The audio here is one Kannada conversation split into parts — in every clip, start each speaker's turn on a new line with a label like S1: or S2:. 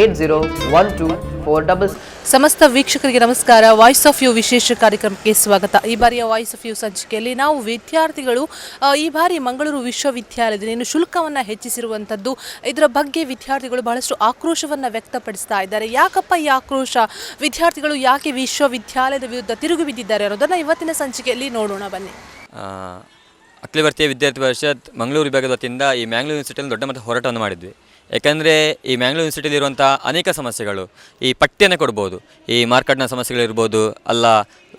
S1: eight zero one two four double
S2: ಸಮಸ್ತ ವೀಕ್ಷಕರಿಗೆ ನಮಸ್ಕಾರ. ವಾಯ್ಸ್ ಆಫ್ ಯು ವಿಶೇಷ ಕಾರ್ಯಕ್ರಮಕ್ಕೆ ಸ್ವಾಗತ. ಈ ಬಾರಿಯ ವಾಯ್ಸ್ ಆಫ್ ಯು ಸಂಚಿಕೆಯಲ್ಲಿ ನಾವು ವಿದ್ಯಾರ್ಥಿಗಳು ಈ ಬಾರಿ ಮಂಗಳೂರು ವಿಶ್ವವಿದ್ಯಾಲಯದಲ್ಲಿ ಏನು ಶುಲ್ಕವನ್ನು ಹೆಚ್ಚಿಸಿರುವಂಥದ್ದು ಇದರ ಬಗ್ಗೆ ವಿದ್ಯಾರ್ಥಿಗಳು ಬಹಳಷ್ಟು ಆಕ್ರೋಶವನ್ನು ವ್ಯಕ್ತಪಡಿಸ್ತಾ ಇದ್ದಾರೆ. ಯಾಕಪ್ಪ ಈ ಆಕ್ರೋಶ? ವಿದ್ಯಾರ್ಥಿಗಳು ಯಾಕೆ ವಿಶ್ವವಿದ್ಯಾಲಯದ ವಿರುದ್ಧ ತಿರುಗಿ ಬಿದ್ದಿದ್ದಾರೆ ಅನ್ನೋದನ್ನು ಇವತ್ತಿನ ಸಂಚಿಕೆಯಲ್ಲಿ ನೋಡೋಣ. ಬನ್ನಿ.
S3: ಅಖಿಲ ಭಾರತೀಯ ವಿದ್ಯಾರ್ಥಿ ಪರಿಷತ್ ಮಂಗಳೂರು ವಿಭಾಗದ ವತಿಯಿಂದ ಈ ಮ್ಯಾಂಗ್ಳೂರು ಯೂನಿವರ್ಸಿಟಿಯಲ್ಲಿ ದೊಡ್ಡ ಮಟ್ಟದ ಹೋರಾಟವನ್ನು ಮಾಡಿದ್ವಿ. ಯಾಕಂದರೆ ಈ ಮ್ಯಾಂಗ್ಳೂರು ಯೂನಿವರ್ಸಿಟಿಲಿರುವಂಥ ಅನೇಕ ಸಮಸ್ಯೆಗಳು. ಈ ಪಠ್ಯನೇ ಕೊಡ್ಬೋದು. ಈ ಮಾರ್ಕೆಟ್ನ ಸಮಸ್ಯೆಗಳಿರ್ಬೋದು, ಅಲ್ಲ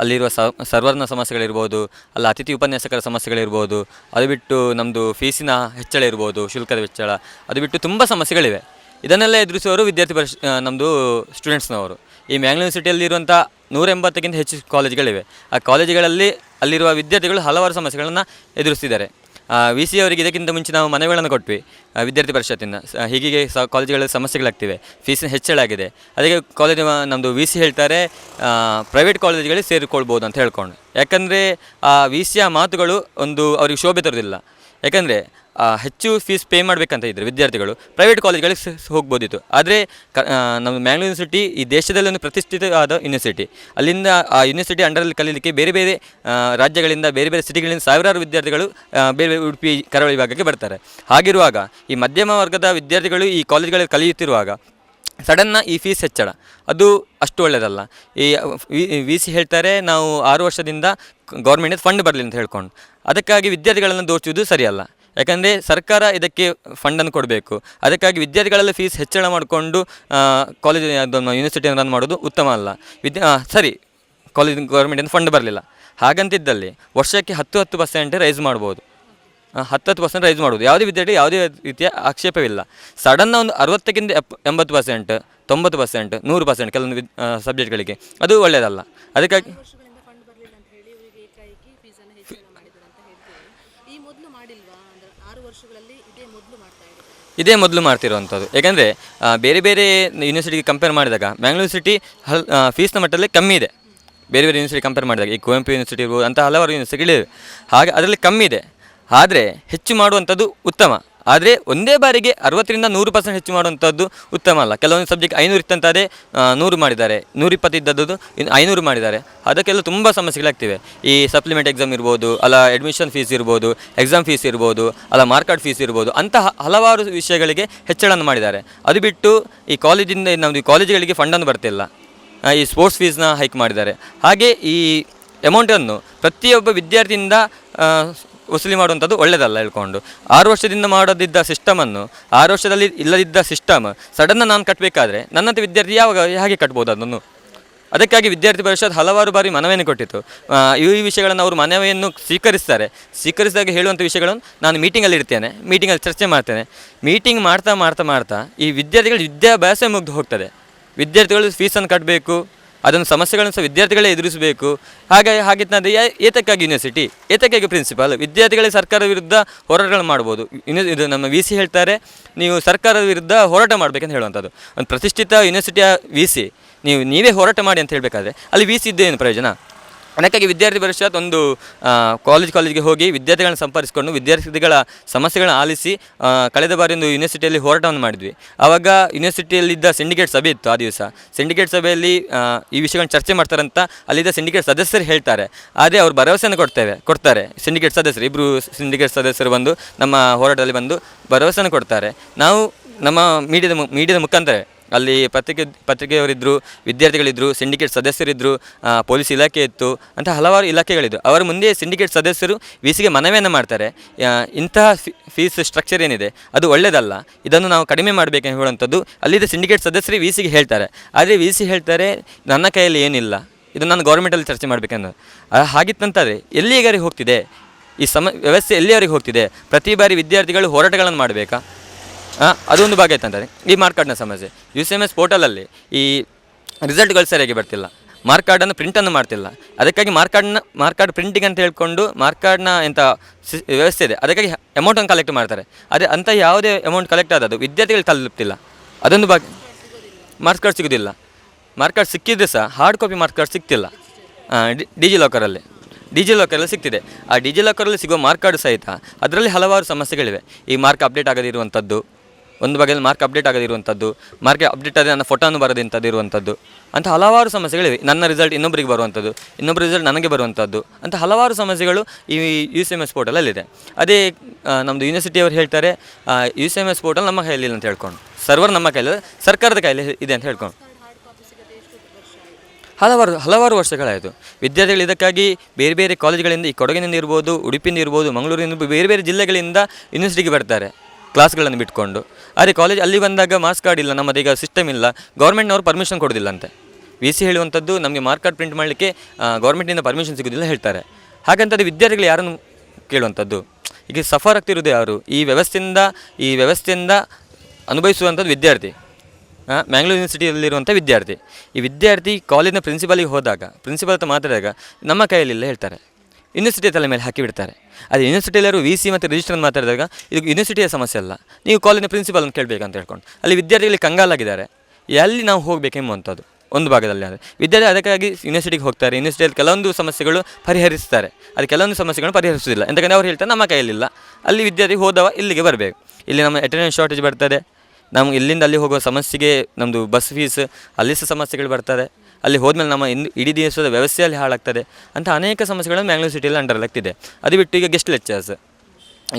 S3: ಅಲ್ಲಿರುವ ಸರ್ವರ್ನ ಸಮಸ್ಯೆಗಳಿರ್ಬೋದು, ಅಲ್ಲ ಅತಿಥಿ ಉಪನ್ಯಾಸಕರ ಸಮಸ್ಯೆಗಳಿರ್ಬೋದು, ಅದು ಬಿಟ್ಟು ನಮ್ಮದು ಫೀಸಿನ ಹೆಚ್ಚಳ ಇರ್ಬೋದು, ಶುಲ್ಕದ ಹೆಚ್ಚಳ, ಅದು ಬಿಟ್ಟು ತುಂಬ ಸಮಸ್ಯೆಗಳಿವೆ. ಇದನ್ನೆಲ್ಲ ಎದುರಿಸುವವರು ವಿದ್ಯಾರ್ಥಿ ಪರಿಷ್ ನಮ್ಮದು ಸ್ಟೂಡೆಂಟ್ಸ್ನವರು ಈ ಮ್ಯಾಂಗ್ಳೂರು ಯೂನಿವರ್ಸಿಟಿಯಲ್ಲಿ ಇರುವಂಥ ನೂರ ಎಂಬತ್ತಕ್ಕಿಂತ ಹೆಚ್ಚು ಕಾಲೇಜುಗಳಿವೆ ಆ ಕಾಲೇಜುಗಳಲ್ಲಿ ಅಲ್ಲಿರುವ ವಿದ್ಯಾರ್ಥಿಗಳು ಹಲವಾರು ಸಮಸ್ಯೆಗಳನ್ನು ಎದುರಿಸ್ತಿದ್ದಾರೆ. ವಿ ಸಿ ಅವರಿಗೆ ಇದಕ್ಕಿಂತ ಮುಂಚೆ ನಾವು ಮನವಿಗಳನ್ನು ಕೊಟ್ವಿ ವಿದ್ಯಾರ್ಥಿ ಪರಿಷತ್ತಿನ ಸ- ಹೀಗೆ ಸ, ಕಾಲೇಜುಗಳಲ್ಲಿ ಸಮಸ್ಯೆಗಳಾಗ್ತಿವೆ ಫೀಸ್ ಹೆಚ್ಚಳ ಆಗಿದೆ ಅದಕ್ಕೆ ಕಾಲೇಜು ನಮ್ಮದು ವಿ ಸಿ ಹೇಳ್ತಾರೆ ಪ್ರೈವೇಟ್ ಕಾಲೇಜುಗಳಿಗೆ ಸೇರಿಕೊಳ್ಬೋದು ಅಂತ ಹೇಳ್ಕೊಂಡು ಯಾಕಂದರೆ, ಆ ವಿ ಸಿಯ ಮಾತುಗಳು ಒಂದು ಅವರಿಗೆ ಶೋಭೆ ತರೋದಿಲ್ಲ. ಯಾಕಂದರೆ ಹೆಚ್ಚು ಫೀಸ್ ಪೇ ಮಾಡಬೇಕಂತ ಇದ್ದರೆ ವಿದ್ಯಾರ್ಥಿಗಳು. ಪ್ರೈವೇಟ್ ಕಾಲೇಜ್ಗಳಿಗೆ ಹೋಗ್ಬೋದಿತ್ತು. ಆದರೆ, ಕ ನಮ್ಮ ಮ್ಯಾಂಗ್ಳೂರ್ ಯೂನಿವರ್ಸಿಟಿ ಈ ದೇಶದಲ್ಲಿ ಒಂದು ಪ್ರತಿಷ್ಠಿತವಾದ ಯೂನಿವರ್ಸಿಟಿ ಅಲ್ಲಿಂದ ಆ ಯೂನಿವರ್ಸಿಟಿ ಅಂಡರಲ್ಲಿ ಕಲೀಲಿಕ್ಕೆ ಬೇರೆ ಬೇರೆ ರಾಜ್ಯಗಳಿಂದ ಬೇರೆ ಬೇರೆ ಸಿಟಿಗಳಿಂದ ಸಾವಿರಾರು ವಿದ್ಯಾರ್ಥಿಗಳು ಬೇರೆ ಬೇರೆ ಉಡುಪಿ, ಕರಾವಳಿ ಭಾಗಕ್ಕೆ ಬರ್ತಾರೆ. ಹಾಗಿರುವಾಗ, ಈ ಮಧ್ಯಮ ವರ್ಗದ ವಿದ್ಯಾರ್ಥಿಗಳು ಈ ಕಾಲೇಜ್ಗಳಲ್ಲಿ ಕಲಿಯುತ್ತಿರುವಾಗ ಸಡನ್ನ ಈ ಫೀಸ್ ಹೆಚ್ಚಳ. ಅದು ಅಷ್ಟು ಒಳ್ಳೆಯದಲ್ಲ ಈ ವಿ ಸಿ ಹೇಳ್ತಾರೆ, ನಾವು ಆರು ವರ್ಷದಿಂದ ಗೌರ್ಮೆಂಟಿಂದ ಫಂಡ್ ಬರಲಿ ಅಂತ ಹೇಳ್ಕೊಂಡು. ಅದಕ್ಕಾಗಿ ವಿದ್ಯಾರ್ಥಿಗಳನ್ನು ದೋಚುವುದು ಸರಿಯಲ್ಲ. ಯಾಕಂದರೆ ಸರ್ಕಾರ ಇದಕ್ಕೆ ಫಂಡನ್ನು ಕೊಡಬೇಕು. ಅದಕ್ಕಾಗಿ ವಿದ್ಯಾರ್ಥಿಗಳೆಲ್ಲ ಫೀಸ್ ಹೆಚ್ಚಳ ಮಾಡಿಕೊಂಡು ಕಾಲೇಜ್ ಯೂನಿವರ್ಸಿಟಿಯನ್ನು ರನ್ ಮಾಡೋದು ಉತ್ತಮ ಅಲ್ಲ. ವಿದ್ಯಾ ಸರಿ ಕಾಲೇಜ್ ಗೌರ್ಮೆಂಟಿಂದ ಫಂಡ್ ಬರಲಿಲ್ಲ. ಹಾಗಂತಿದ್ದಲ್ಲಿ ವರ್ಷಕ್ಕೆ ಹತ್ತು ಹತ್ತು ಪರ್ಸೆಂಟ್ ರೈಸ್ ಮಾಡ್ಬೋದು. ಹತ್ತು ಹತ್ತು ಪರ್ಸೆಂಟ್ ರೈಸ್ ಮಾಡ್ಬೋದು ಯಾವುದೇ ವಿದ್ಯಾರ್ಥಿ ಯಾವುದೇ ರೀತಿಯ ಆಕ್ಷೇಪವಿಲ್ಲ. ಸಡನ್ನ ಒಂದು ಅರವತ್ತಕ್ಕಿಂತ ಎಪ್, ಎಂಬತ್ತು ಪರ್ಸೆಂಟ್ ತೊಂಬತ್ತು ಪರ್ಸೆಂಟ್ ನೂರು ಪರ್ಸೆಂಟ್ ಕೆಲವೊಂದು ವಿದ್ ಸಬ್ಜೆಕ್ಟ್ಗಳಿಗೆ ಅದು ಒಳ್ಳೆಯದಲ್ಲ. ಅದಕ್ಕಾಗಿ ಇದೇ ಮೊದಲು ಮಾಡ್ತಿರುವಂಥದ್ದು. ಯಾಕಂದರೆ ಬೇರೆ ಬೇರೆ ಯೂನಿವರ್ಸಿಟಿಗೆ ಕಂಪೇರ್ ಮಾಡಿದಾಗ ಮ್ಯಾಂಗ್ಳೂರು ಸಿಟಿ ಹಲ್ ಫೀಸ್ನ ಮಟ್ಟದಲ್ಲಿ ಕಮ್ಮಿ ಇದೆ. ಬೇರೆ ಬೇರೆ ಯೂನಿವರ್ಸಿಟಿ ಕಂಪೇರ್ ಮಾಡಿದಾಗ, ಈ ಕುವೆಂಪು ಯೂನಿವರ್ಸಿಟಿ ಇರ್ಬೋದು ಅಂತ ಹಲವಾರು ಯೂನಿವರ್ಸಿಟಿಗಳಿವೆ ಹಾಗೆ ಅದರಲ್ಲಿ ಕಮ್ಮಿ ಇದೆ. ಆದರೆ, ಹೆಚ್ಚು ಮಾಡುವಂಥದ್ದು ಉತ್ತಮ. ಆದರೆ ಒಂದೇ ಬಾರಿಗೆ ಅರವತ್ತರಿಂದ ನೂರು ಪರ್ಸೆಂಟ್ ಹೆಚ್ಚು ಮಾಡುವಂಥದ್ದು ಉತ್ತಮ ಅಲ್ಲ. ಕೆಲವೊಂದು ಸಬ್ಜೆಕ್ಟ್ ಐನೂರು ಇತ್ತಂತಾದರೆ ನೂರು ಮಾಡಿದ್ದಾರೆ. ನೂರಿಪ್ಪತ್ತು ಇದ್ದದ್ದು ಇನ್ನು ಐನೂರು ಮಾಡಿದ್ದಾರೆ. ಅದಕ್ಕೆಲ್ಲ ತುಂಬ ಸಮಸ್ಯೆಗಳಾಗ್ತಿವೆ. ಈ ಸಪ್ಲಿಮೆಂಟ್ ಎಕ್ಸಾಮ್ ಇರ್ಬೋದು, ಅಲ್ಲ ಅಡ್ಮಿಷನ್ ಫೀಸ್ ಇರ್ಬೋದು ಎಕ್ಸಾಮ್ ಫೀಸ್ ಇರ್ಬೋದು, ಅಲ್ಲ ಮಾರ್ಕಾರ್ಡ್ ಫೀಸ್ ಇರ್ಬೋದು, ಅಂತಹ ಹಲವಾರು ವಿಷಯಗಳಿಗೆ ಹೆಚ್ಚಳವನ್ನು ಮಾಡಿದ್ದಾರೆ. ಅದು ಬಿಟ್ಟು ಈ ಕಾಲೇಜಿಂದ ನಮ್ಮದು ಈ ಕಾಲೇಜುಗಳಿಗೆ ಫಂಡನ್ನು ಬರ್ತಿಲ್ಲ. ಈ ಸ್ಪೋರ್ಟ್ಸ್ ಫೀಸ್ನ ಹೈಕ್ ಮಾಡಿದ್ದಾರೆ. ಹಾಗೆ ಈ ಅಮೌಂಟನ್ನು ಪ್ರತಿಯೊಬ್ಬ ವಿದ್ಯಾರ್ಥಿಯಿಂದ ವಸೂಲಿ ಮಾಡುವಂಥದ್ದು ಒಳ್ಳೆಯದಲ್ಲ ಹೇಳ್ಕೊಂಡು. ಆರು ವರ್ಷದಿಂದ ಮಾಡೋದಿದ್ದ ಸಿಸ್ಟಮನ್ನು ಆರು ವರ್ಷದಲ್ಲಿ ಇಲ್ಲದಿದ್ದ ಸಿಸ್ಟಮ್ ಸಡನ್ನ ನಾನು ಕಟ್ಟಬೇಕಾದ್ರೆ ನನ್ನಂಥ ವಿದ್ಯಾರ್ಥಿ ಯಾವಾಗ ಹೇಗೆ ಕಟ್ಬೋದು ಅದನ್ನು? ಅದಕ್ಕಾಗಿ ವಿದ್ಯಾರ್ಥಿ ಪರಿಷತ್ ಹಲವಾರು ಬಾರಿ ಮನವಿಯನ್ನು ಕೊಟ್ಟಿತ್ತು. ಈ ವಿಷಯಗಳನ್ನು ಅವರು ಮನವಿಯನ್ನು ಸ್ವೀಕರಿಸ್ತಾರೆ. ಸ್ವೀಕರಿಸಿದಾಗ ಹೇಳುವಂಥ ವಿಷಯಗಳನ್ನು ನಾನು ಮೀಟಿಂಗಲ್ಲಿ ಇರ್ತೇನೆ ಮೀಟಿಂಗಲ್ಲಿ ಚರ್ಚೆ ಮಾಡ್ತೇನೆ. ಮೀಟಿಂಗ್ ಮಾಡ್ತಾ ಮಾಡ್ತಾ ಮಾಡ್ತಾ ಈ ವಿದ್ಯಾರ್ಥಿಗಳು ವಿದ್ಯಾಭ್ಯಾಸ ಮುಗ್ದು ಹೋಗ್ತದೆ. ವಿದ್ಯಾರ್ಥಿಗಳು ಫೀಸನ್ನು ಕಟ್ಟಬೇಕು ಅದನ್ನು ಸಮಸ್ಯೆಗಳನ್ನು ಸಹ ವಿದ್ಯಾರ್ಥಿಗಳೇ ಎದುರಿಸಬೇಕು. ಹಾಗೆ ಹಾಗಿತ್ತಂದರೆ ಏತಕ್ಕಾಗಿ ಯೂನಿವರ್ಸಿಟಿ ಏತಕ್ಕಾಗಿ ಪ್ರಿನ್ಸಿಪಾಲ್ ವಿದ್ಯಾರ್ಥಿಗಳೇ ಸರ್ಕಾರದ ವಿರುದ್ಧ ಹೋರಾಟಗಳನ್ನು ಮಾಡ್ಬೋದು. ಇದು ನಮ್ಮ ವಿ ಸಿ ಹೇಳ್ತಾರೆ, ನೀವು ಸರ್ಕಾರದ ವಿರುದ್ಧ ಹೋರಾಟ ಮಾಡಬೇಕಂತ ಹೇಳುವಂಥದ್ದು. ಒಂದು ಪ್ರತಿಷ್ಠಿತ ಯೂನಿವರ್ಸಿಟಿಯ ವಿ ಸಿ ನೀವು ನೀವೇ ಹೋರಾಟ ಮಾಡಿ ಅಂತ ಹೇಳಬೇಕಾದ್ರೆ, ಅಲ್ಲಿ ವಿ ಸಿ ಇದ್ದೇನು ಪ್ರಯೋಜನ? ಅದಕ್ಕಾಗಿ ವಿದ್ಯಾರ್ಥಿ ಪರಿಷತ್ ಒಂದು ಕಾಲೇಜ್ ಕಾಲೇಜ್ಗೆ ಹೋಗಿ ವಿದ್ಯಾರ್ಥಿಗಳನ್ನ ಸಂಪರ್ಕಿಸಿಕೊಂಡು ವಿದ್ಯಾರ್ಥಿಗಳ ಸಮಸ್ಯೆಗಳನ್ನ ಆಲಿಸಿ ಕಳೆದ ಬಾರಿ ಒಂದು ಯೂನಿವರ್ಸಿಟಿಯಲ್ಲಿ ಹೋರಾಟವನ್ನು ಮಾಡಿದ್ವಿ. ಆವಾಗ ಯೂನಿವರ್ಸಿಟಿಯಲ್ಲಿದ್ದ ಸಿಂಡಿಕೇಟ್ ಸಭೆ ಇತ್ತು ಆ ದಿವಸ. ಸಿಂಡಿಕೇಟ್ ಸಭೆಯಲ್ಲಿ ಈ ವಿಷಯಗಳನ್ನ ಚರ್ಚೆ ಮಾಡ್ತಾರಂತ ಅಲ್ಲಿದ್ದ ಸಿಂಡಿಕೇಟ್ ಸದಸ್ಯರು ಹೇಳ್ತಾರೆ. ಆದರೆ ಅವರು ಭರವಸೆಯನ್ನು ಕೊಡ್ತೇವೆ, ಕೊಡ್ತಾರೆ. ಸಿಂಡಿಕೇಟ್ ಸದಸ್ಯರು ಇಬ್ಬರು ಸಿಂಡಿಕೇಟ್ ಸದಸ್ಯರು ಬಂದು ನಮ್ಮ ಹೋರಾಟದಲ್ಲಿ ಬಂದು ಭರವಸೆಯನ್ನು ಕೊಡ್ತಾರೆ. ನಾವು ನಮ್ಮ ಮೀಡಿಯಾದ ಮೀಡಿಯಾದ ಮುಖಾಂತರ ಅಲ್ಲಿ ಪತ್ರಿಕೆ ಪತ್ರಿಕೆಯವರಿದ್ದರು ವಿದ್ಯಾರ್ಥಿಗಳಿದ್ದರು ಸಿಂಡಿಕೇಟ್ ಸದಸ್ಯರಿದ್ದರು ಪೊಲೀಸ್ ಇಲಾಖೆ ಇತ್ತು ಅಂತ ಹಲವಾರು ಇಲಾಖೆಗಳಿದ್ದರು ಅವರ ಮುಂದೆ ಸಿಂಡಿಕೇಟ್ ಸದಸ್ಯರು ವಿ ಸಿಗೆ ಮನವಿಯನ್ನು ಮಾಡ್ತಾರೆ. ಇಂತಹ ಫೀಸ್ ಸ್ಟ್ರಕ್ಚರ್ ಏನಿದೆ, ಅದು ಒಳ್ಳೆಯದಲ್ಲ ಇದನ್ನು ನಾವು ಕಡಿಮೆ ಮಾಡಬೇಕೆಂದು ಹೇಳುವಂಥದ್ದು ಅಲ್ಲಿದ್ದ ಸಿಂಡಿಕೇಟ್ ಸದಸ್ಯರು ವಿ ಸಿಗೆ ಹೇಳ್ತಾರೆ. ಆದರೆ ವಿ ಸಿ ಹೇಳ್ತಾರೆ, ನನ್ನ ಕೈಯಲ್ಲಿ ಏನಿಲ್ಲ. ಇದು ನಾನು ಗೌರ್ಮೆಂಟಲ್ಲಿ ಚರ್ಚೆ ಮಾಡಬೇಕೆಂದು. ಹಾಗಿತ್ತಂತಾದರೆ ಎಲ್ಲಿಗಾರಿಗೆ ಹೋಗ್ತಿದೆ? ಈ ಸಮ, ವ್ಯವಸ್ಥೆ ಎಲ್ಲಿಯವರೆಗೆ ಹೋಗ್ತಿದೆ? ಪ್ರತಿ ಬಾರಿ ವಿದ್ಯಾರ್ಥಿಗಳು ಹೋರಾಟಗಳನ್ನು ಮಾಡಬೇಕಾ? ಅದೊಂದು ಭಾಗ ಆಯ್ತಂತಾರೆ ಈ ಮಾರ್ಕ್ ಕಾರ್ಡ್ನ ಸಮಸ್ಯೆ. ಯು ಸಿ ಎಂ ಎಸ್ ಪೋರ್ಟಲಲ್ಲಿ ಈ ರಿಸಲ್ಟ್ಗಳು ಸರಿಯಾಗಿ ಬರ್ತಿಲ್ಲ. ಮಾರ್ಕ್ ಕಾರ್ಡನ್ನು ಪ್ರಿಂಟನ್ನು ಮಾಡ್ತಿಲ್ಲ. ಅದಕ್ಕಾಗಿ ಮಾರ್ಕ್ ಕಾರ್ಡ್ನ ಮಾರ್ಕ್ ಕಾರ್ಡ್ ಪ್ರಿಂಟಿಂಗ್ ಅಂತ ಹೇಳ್ಕೊಂಡು ಮಾರ್ಕ್ ಕಾರ್ಡ್ನ ಎಂಥ ವ್ಯವಸ್ಥೆ ಇದೆ. ಅದಕ್ಕಾಗಿ ಅಮೌಂಟನ್ನು ಕಲೆಕ್ಟ್ ಮಾಡ್ತಾರೆ. ಅದೇ ಅಂಥ ಯಾವುದೇ ಅಮೌಂಟ್ ಕಲೆಕ್ಟ್ ಆದದ್ದು ವಿದ್ಯಾರ್ಥಿಗಳು ತಲುಪ್ತಿಲ್ಲ. ಅದೊಂದು ಭಾಗ. ಮಾರ್ಕ್ಸ್ ಕಾರ್ಡ್ ಸಿಗೋದಿಲ್ಲ. ಮಾರ್ಕ್ ಕಾರ್ಡ್ ಸಿಕ್ಕಿದ್ರೆ ಸಹ ಹಾರ್ಡ್ ಕಾಪಿ ಮಾರ್ಕ್ ಕಾರ್ಡ್ ಸಿಗ್ತಿಲ್ಲ ಡಿಜಿ ಲಾಕರಲ್ಲಿ ಡಿಜಿ ಲಾಕರಲ್ಲಿ ಸಿಗ್ತಿದೆ ಆ ಡಿಜಿ ಲಾಕರಲ್ಲಿ ಸಿಗೋ ಮಾರ್ಕ್ ಕಾರ್ಡ್ ಸಹಿತ ಅದರಲ್ಲಿ ಹಲವಾರು ಸಮಸ್ಯೆಗಳಿವೆ. ಈ ಮಾರ್ಕ್ ಅಪ್ಡೇಟ್ ಆಗದಿರುವಂಥದ್ದು ಒಂದು ಬಗೆಯಲ್ಲಿ ಮಾರ್ಕ್ ಅಪ್ಡೇಟ್ ಆಗದಿರುವಂಥದ್ದು ಮಾರ್ಕ್ ಅಪ್ಡೇಟ್ ಆದರೆ ನನ್ನ ಫೋಟೋನು ಬರದಿಂಥದ್ದು ಇರುವಂಥದ್ದು ಅಂತ ಹಲವಾರು ಸಮಸ್ಯೆಗಳಿವೆ. ನನ್ನ ರಿಸಲ್ಟ್ ಇನ್ನೊಬ್ಬರಿಗೆ ಬರುವಂಥದ್ದು ಇನ್ನೊಬ್ಬರ ರಿಸಲ್ಟ್ ನನಗೆ ಬರುವಂಥದ್ದು, ಅಂತ ಹಲವಾರು ಸಮಸ್ಯೆಗಳು ಈ ಯು ಸಿ ಎಂ ಎಸ್ ಪೋರ್ಟಲಲ್ಲಿದೆ ಅದೇ ನಮ್ಮದು ಯೂನಿವರ್ಸಿಟಿಯವರು ಹೇಳ್ತಾರೆ U C M S portal ನಮ್ಮ ಕೈಯಲ್ಲಿ ಅಂತ ಹೇಳ್ಕೊಂಡು. ಸರ್ವರ್ ನಮ್ಮ ಕೈಯಲ್ಲಿ ಸರ್ಕಾರದ ಕೈಯಲ್ಲಿ ಇದೆ ಅಂತ ಹೇಳ್ಕೊಂಡು. ಹಲವಾರು ಹಲವಾರು ವರ್ಷಗಳಾಯಿತು. ವಿದ್ಯಾರ್ಥಿಗಳು ಇದಕ್ಕಾಗಿ ಬೇರೆ ಬೇರೆ ಕಾಲೇಜುಗಳಿಂದ ಈ ಕೊಡಗಿನಿಂದ ಇರ್ಬೋದು, ಉಡುಪಿಯಿಂದ ಇರ್ಬೋದು ಮಂಗಳೂರಿನಿಂದ ಬೇರೆ ಬೇರೆ ಜಿಲ್ಲೆಗಳಿಂದ ಯೂನಿವರ್ಸಿಟಿಗೆ ಬರ್ತಾರೆ. ಕ್ಲಾಸ್ಗಳನ್ನು ಬಿಟ್ಕೊಂಡು. ಆದರೆ ಕಾಲೇಜ್ ಅಲ್ಲಿ ಬಂದಾಗ ಮಾಸ್ಕ್ ಕಾರ್ಡ್ ಇಲ್ಲ ನಮ್ಮದು ಈಗ ಸಿಸ್ಟಮ್ ಇಲ್ಲ. ಗೌರ್ಮೆಂಟ್ನವರು ಪರ್ಮಿಷನ್ ಕೊಡೋದಿಲ್ಲ ಅಂತೆ ವಿ ಸಿ ಹೇಳುವಂಥದ್ದು ನಮಗೆ ಮಾರ್ಕ್ ಕಾರ್ಡ್ ಪ್ರಿಂಟ್ ಮಾಡಲಿಕ್ಕೆ ಗೌರ್ಮೆಂಟಿಂದ ಪರ್ಮಿಷನ್ ಸಿಗೋದಿಲ್ಲ ಹೇಳ್ತಾರೆ. ಹಾಗಂತದ್ದು ವಿದ್ಯಾರ್ಥಿಗಳು ಯಾರನ್ನು ಕೇಳುವಂಥದ್ದು? ಈಗ ಸಫರ್ ಆಗ್ತಿರೋದು ಯಾರು? ಈ ವ್ಯವಸ್ಥೆಯಿಂದ ಈ ವ್ಯವಸ್ಥೆಯಿಂದ ಅನುಭವಿಸುವಂಥದ್ದು ವಿದ್ಯಾರ್ಥಿ. ಮ್ಯಾಂಗ್ಳೂರು ಯೂನಿವರ್ಸಿಟಿಯಲ್ಲಿರುವಂಥ ವಿದ್ಯಾರ್ಥಿ. ಈ ವಿದ್ಯಾರ್ಥಿ ಕಾಲೇಜಿನ ಪ್ರಿನ್ಸಿಪಾಲಿಗೆ ಹೋದಾಗ ಪ್ರಿನ್ಸಿಪಾಲ್ ಹತ್ರ ಮಾತಾಡಿದಾಗ, ನಮ್ಮ ಕೈಯಲ್ಲಿಲ್ಲ ಹೇಳ್ತಾರೆ. ಯೂನಿವರ್ಸಿಟಿ ತಲೆ ಮೇಲೆ ಹಾಕಿ ಅದು ಯೂನಿವರ್ಸಿಟಿಯಲ್ಲಿರೋ ವಿ ಸಿ ಮತ್ತು ರಿಜಿಸ್ಟರ್ ಮಾತಾಡಿದಾಗ ಇದು ಯೂನಿವರ್ಸಿಟಿಯ ಸಮಸ್ಯೆ ಅಲ್ಲ. ನೀವು ಕಾಲೇಜಿನ ಪ್ರಿನ್ಸಿಪಾಲನ್ನು ಕೇಳಬೇಕಂತ ಹೇಳ್ಕೊಂಡು. ಅಲ್ಲಿ ವಿದ್ಯಾರ್ಥಿಗಳಿಗೆ ಕಂಗಾಲಾಗಿದ್ದಾರೆ. ಎಲ್ಲಿ ನಾವು ಹೋಗಬೇಕೆಂಬುವಂಥದ್ದು. ಒಂದು ಭಾಗದಲ್ಲಿ ಆದರೆ. ವಿದ್ಯಾರ್ಥಿ ಅದಕ್ಕಾಗಿ ಯೂನಿವರ್ಸಿಟಿಗೆ ಹೋಗ್ತಾರೆ. ಯೂನಿವರ್ಸಿಟಿಯಲ್ಲಿ ಕೆಲವೊಂದು ಸಮಸ್ಯೆಗಳು ಪರಿಹರಿಸ್ತಾರೆ. ಅದು ಕೆಲವೊಂದು ಸಮಸ್ಯೆಗಳನ್ನು ಪರಿಹರಿಸುವುದಿಲ್ಲ. ಎಂತಕಂದ್ರೆ ಅವ್ರು ಹೇಳ್ತಾರೆ, ನಮ್ಮ ಕೈಯಲ್ಲಿಲ್ಲ ಅಲ್ಲಿ ವಿದ್ಯಾರ್ಥಿ ಹೋದವ ಇಲ್ಲಿಗೆ ಬರಬೇಕು. ಇಲ್ಲಿ ನಮ್ಮ ಅಟೆಂಡೆನ್ಸ್ ಶಾರ್ಟೇಜ್ ಬರ್ತದೆ. ನಮ್ಗೆ ಇಲ್ಲಿಂದ ಅಲ್ಲಿ ಹೋಗುವ ಸಮಸ್ಯೆಗೆ ನಮ್ಮದು ಬಸ್ ಫೀಸ್ ಅಲ್ಲಿ ಸಹ ಸಮಸ್ಯೆಗಳು ಬರ್ತದೆ. ಅಲ್ಲಿ ಹೋದ್ಮೇಲೆ ನಮ್ಮ ಇನ್ ಇಡೀ ದಿವಸದ ವ್ಯವಸ್ಥೆಯಲ್ಲಿ ಹಾಳಾಗ್ತದೆ ಅಂತ ಅನೇಕ ಸಮಸ್ಯೆಗಳನ್ನು ಮ್ಯಾಂಗ್ಳೂರ್ ಸಿಟಿಯಲ್ಲಿ ಅಂಡರ್ ಆಗ್ತಿದೆ ಅದು ಬಿಟ್ಟು ಈಗ ಗೆಸ್ಟ್ ಲೆಕ್ಚರ್ಸ್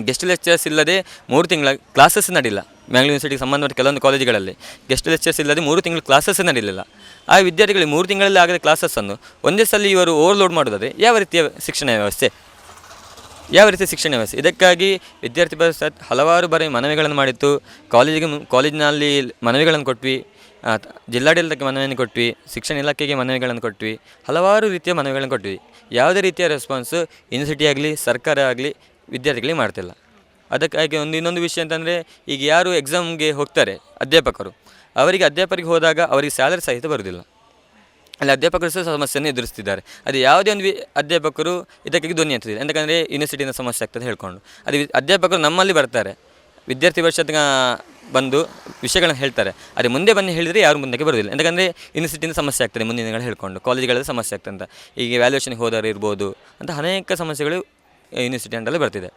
S3: ಗೆಸ್ಟ್ ಲೆಕ್ಚರ್ಸ್ ಇಲ್ಲದೆ ಮೂರು ತಿಂಗಳ ಕ್ಲಾಸಸ್ ನಡಿಲ್ಲ. ಮ್ಯಾಂಗ್ಳೂರ್ ಯೂನಿವರ್ಸಿಟಿಗೆ ಸಂಬಂಧಪಟ್ಟ ಕೆಲವೊಂದು ಕಾಲೇಜುಗಳಲ್ಲಿ ಗೆಸ್ಟ್ ಲೆಕ್ಚರ್ಸ್ ಇಲ್ಲದೆ ಮೂರು ತಿಂಗಳು ಕ್ಲಾಸಸ್ ನಡೀಲಿಲ್ಲ. ಆ ವಿದ್ಯಾರ್ಥಿಗಳಿಗೆ ಮೂರು ತಿಂಗಳಲ್ಲಿ ಆಗದ ಕ್ಲಾಸಸ್ಸನ್ನು ಒಂದೇ ಸಲ ಇವರು ಓವರ್ಲೋಡ್ ಮಾಡೋದಾದರೆ ಯಾವ ರೀತಿಯ ಶಿಕ್ಷಣ ವ್ಯವಸ್ಥೆ? ಯಾವ ರೀತಿ ಶಿಕ್ಷಣ ವ್ಯವಸ್ಥೆ? ಇದಕ್ಕಾಗಿ ವಿದ್ಯಾರ್ಥಿ ಪರಿಷತ್ ಹಲವಾರು ಬಾರಿ ಮನವಿಗಳನ್ನು ಮಾಡಿತ್ತು. ಕಾಲೇಜಿಗೆ ಕಾಲೇಜಿನಲ್ಲಿ ಮನವಿಗಳನ್ನು ಕೊಟ್ವಿ. ಜಿಲ್ಲಾಡಳಿತಕ್ಕೆ ಮನವಿಯನ್ನು ಕೊಟ್ವಿ, ಶಿಕ್ಷಣ ಇಲಾಖೆಗೆ ಮನವಿಗಳನ್ನು ಕೊಟ್ವಿ, ಹಲವಾರು ರೀತಿಯ ಮನವಿಗಳನ್ನು ಕೊಟ್ವಿ. ಯಾವುದೇ ರೀತಿಯ ರೆಸ್ಪಾನ್ಸು ಯೂನಿವರ್ಸಿಟಿ ಆಗಲಿ, ಸರ್ಕಾರ ಆಗಲಿ, ವಿದ್ಯಾರ್ಥಿಗಳಿಗೆ ಮಾಡ್ತಿಲ್ಲ. ಅದಕ್ಕಾಗಿ ಒಂದು ಇನ್ನೊಂದು ವಿಷಯ ಅಂತಂದರೆ, ಈಗ ಯಾರು ಎಕ್ಸಾಮ್ಗೆ ಹೋಗ್ತಾರೆ, ಅಧ್ಯಾಪಕರು, ಅವರಿಗೆ ಅಧ್ಯಾಪಕರಿಗೆ ಹೋದಾಗ ಅವರಿಗೆ ಸ್ಯಾಲರಿ ಸಹಿತ ಬರುವುದಿಲ್ಲ ಅಲ್ಲಿ ಅಧ್ಯಾಪಕರು ಸಹ ಸಮಸ್ಯೆಯನ್ನು ಎದುರಿಸ್ತಿದ್ದಾರೆ. ಅದು ಯಾವುದೇ ಒಂದು ಅಧ್ಯಾಪಕರು ಇದಕ್ಕಾಗಿ ಧ್ವನಿ ಎತ್ತಿದ್ದಾರೆ ಯಾಕಂದರೆ ಯೂನಿವರ್ಸಿಟಿಯಿಂದ ಸಮಸ್ಯೆ ಆಗ್ತದೆ ಹೇಳ್ಕೊಂಡು. ಅದು ಅಧ್ಯಾಪಕರು ನಮ್ಮಲ್ಲಿ ಬರ್ತಾರೆ. ವಿದ್ಯಾರ್ಥಿ ಪರಿಷತ್ಗೆ ಬಂದು ವಿಷಯಗಳನ್ನು ಹೇಳ್ತಾರೆ. ಅದೇ ಮುಂದೆ ಬನ್ನಿ ಹೇಳಿದರೆ ಯಾರು ಮುಂದಕ್ಕೆ ಬರೋದಿಲ್ಲ ಯಾಕಂದರೆ ಯೂನಿವರ್ಸಿಟಿಯಿಂದ ಸಮಸ್ಯೆ ಆಗ್ತದೆ, ಮುಂದಿನ ದಿನಗಳು ಹೇಳ್ಕೊಂಡು. ಕಾಲೇಜುಗಳಲ್ಲಿ ಸಮಸ್ಯೆ ಆಗ್ತದೆ ಅಂತ. ಈಗ ವ್ಯಾಲ್ಯೂಷನ್ಗೆ ಹೋದವರು ಇರ್ಬೋದು ಅಂತ ಅನೇಕ ಸಮಸ್ಯೆಗಳು ಯೂನಿವರ್ಸಿಟಿ ಅಂಡಲ್ಲಿ ಬರ್ತಿದೆ.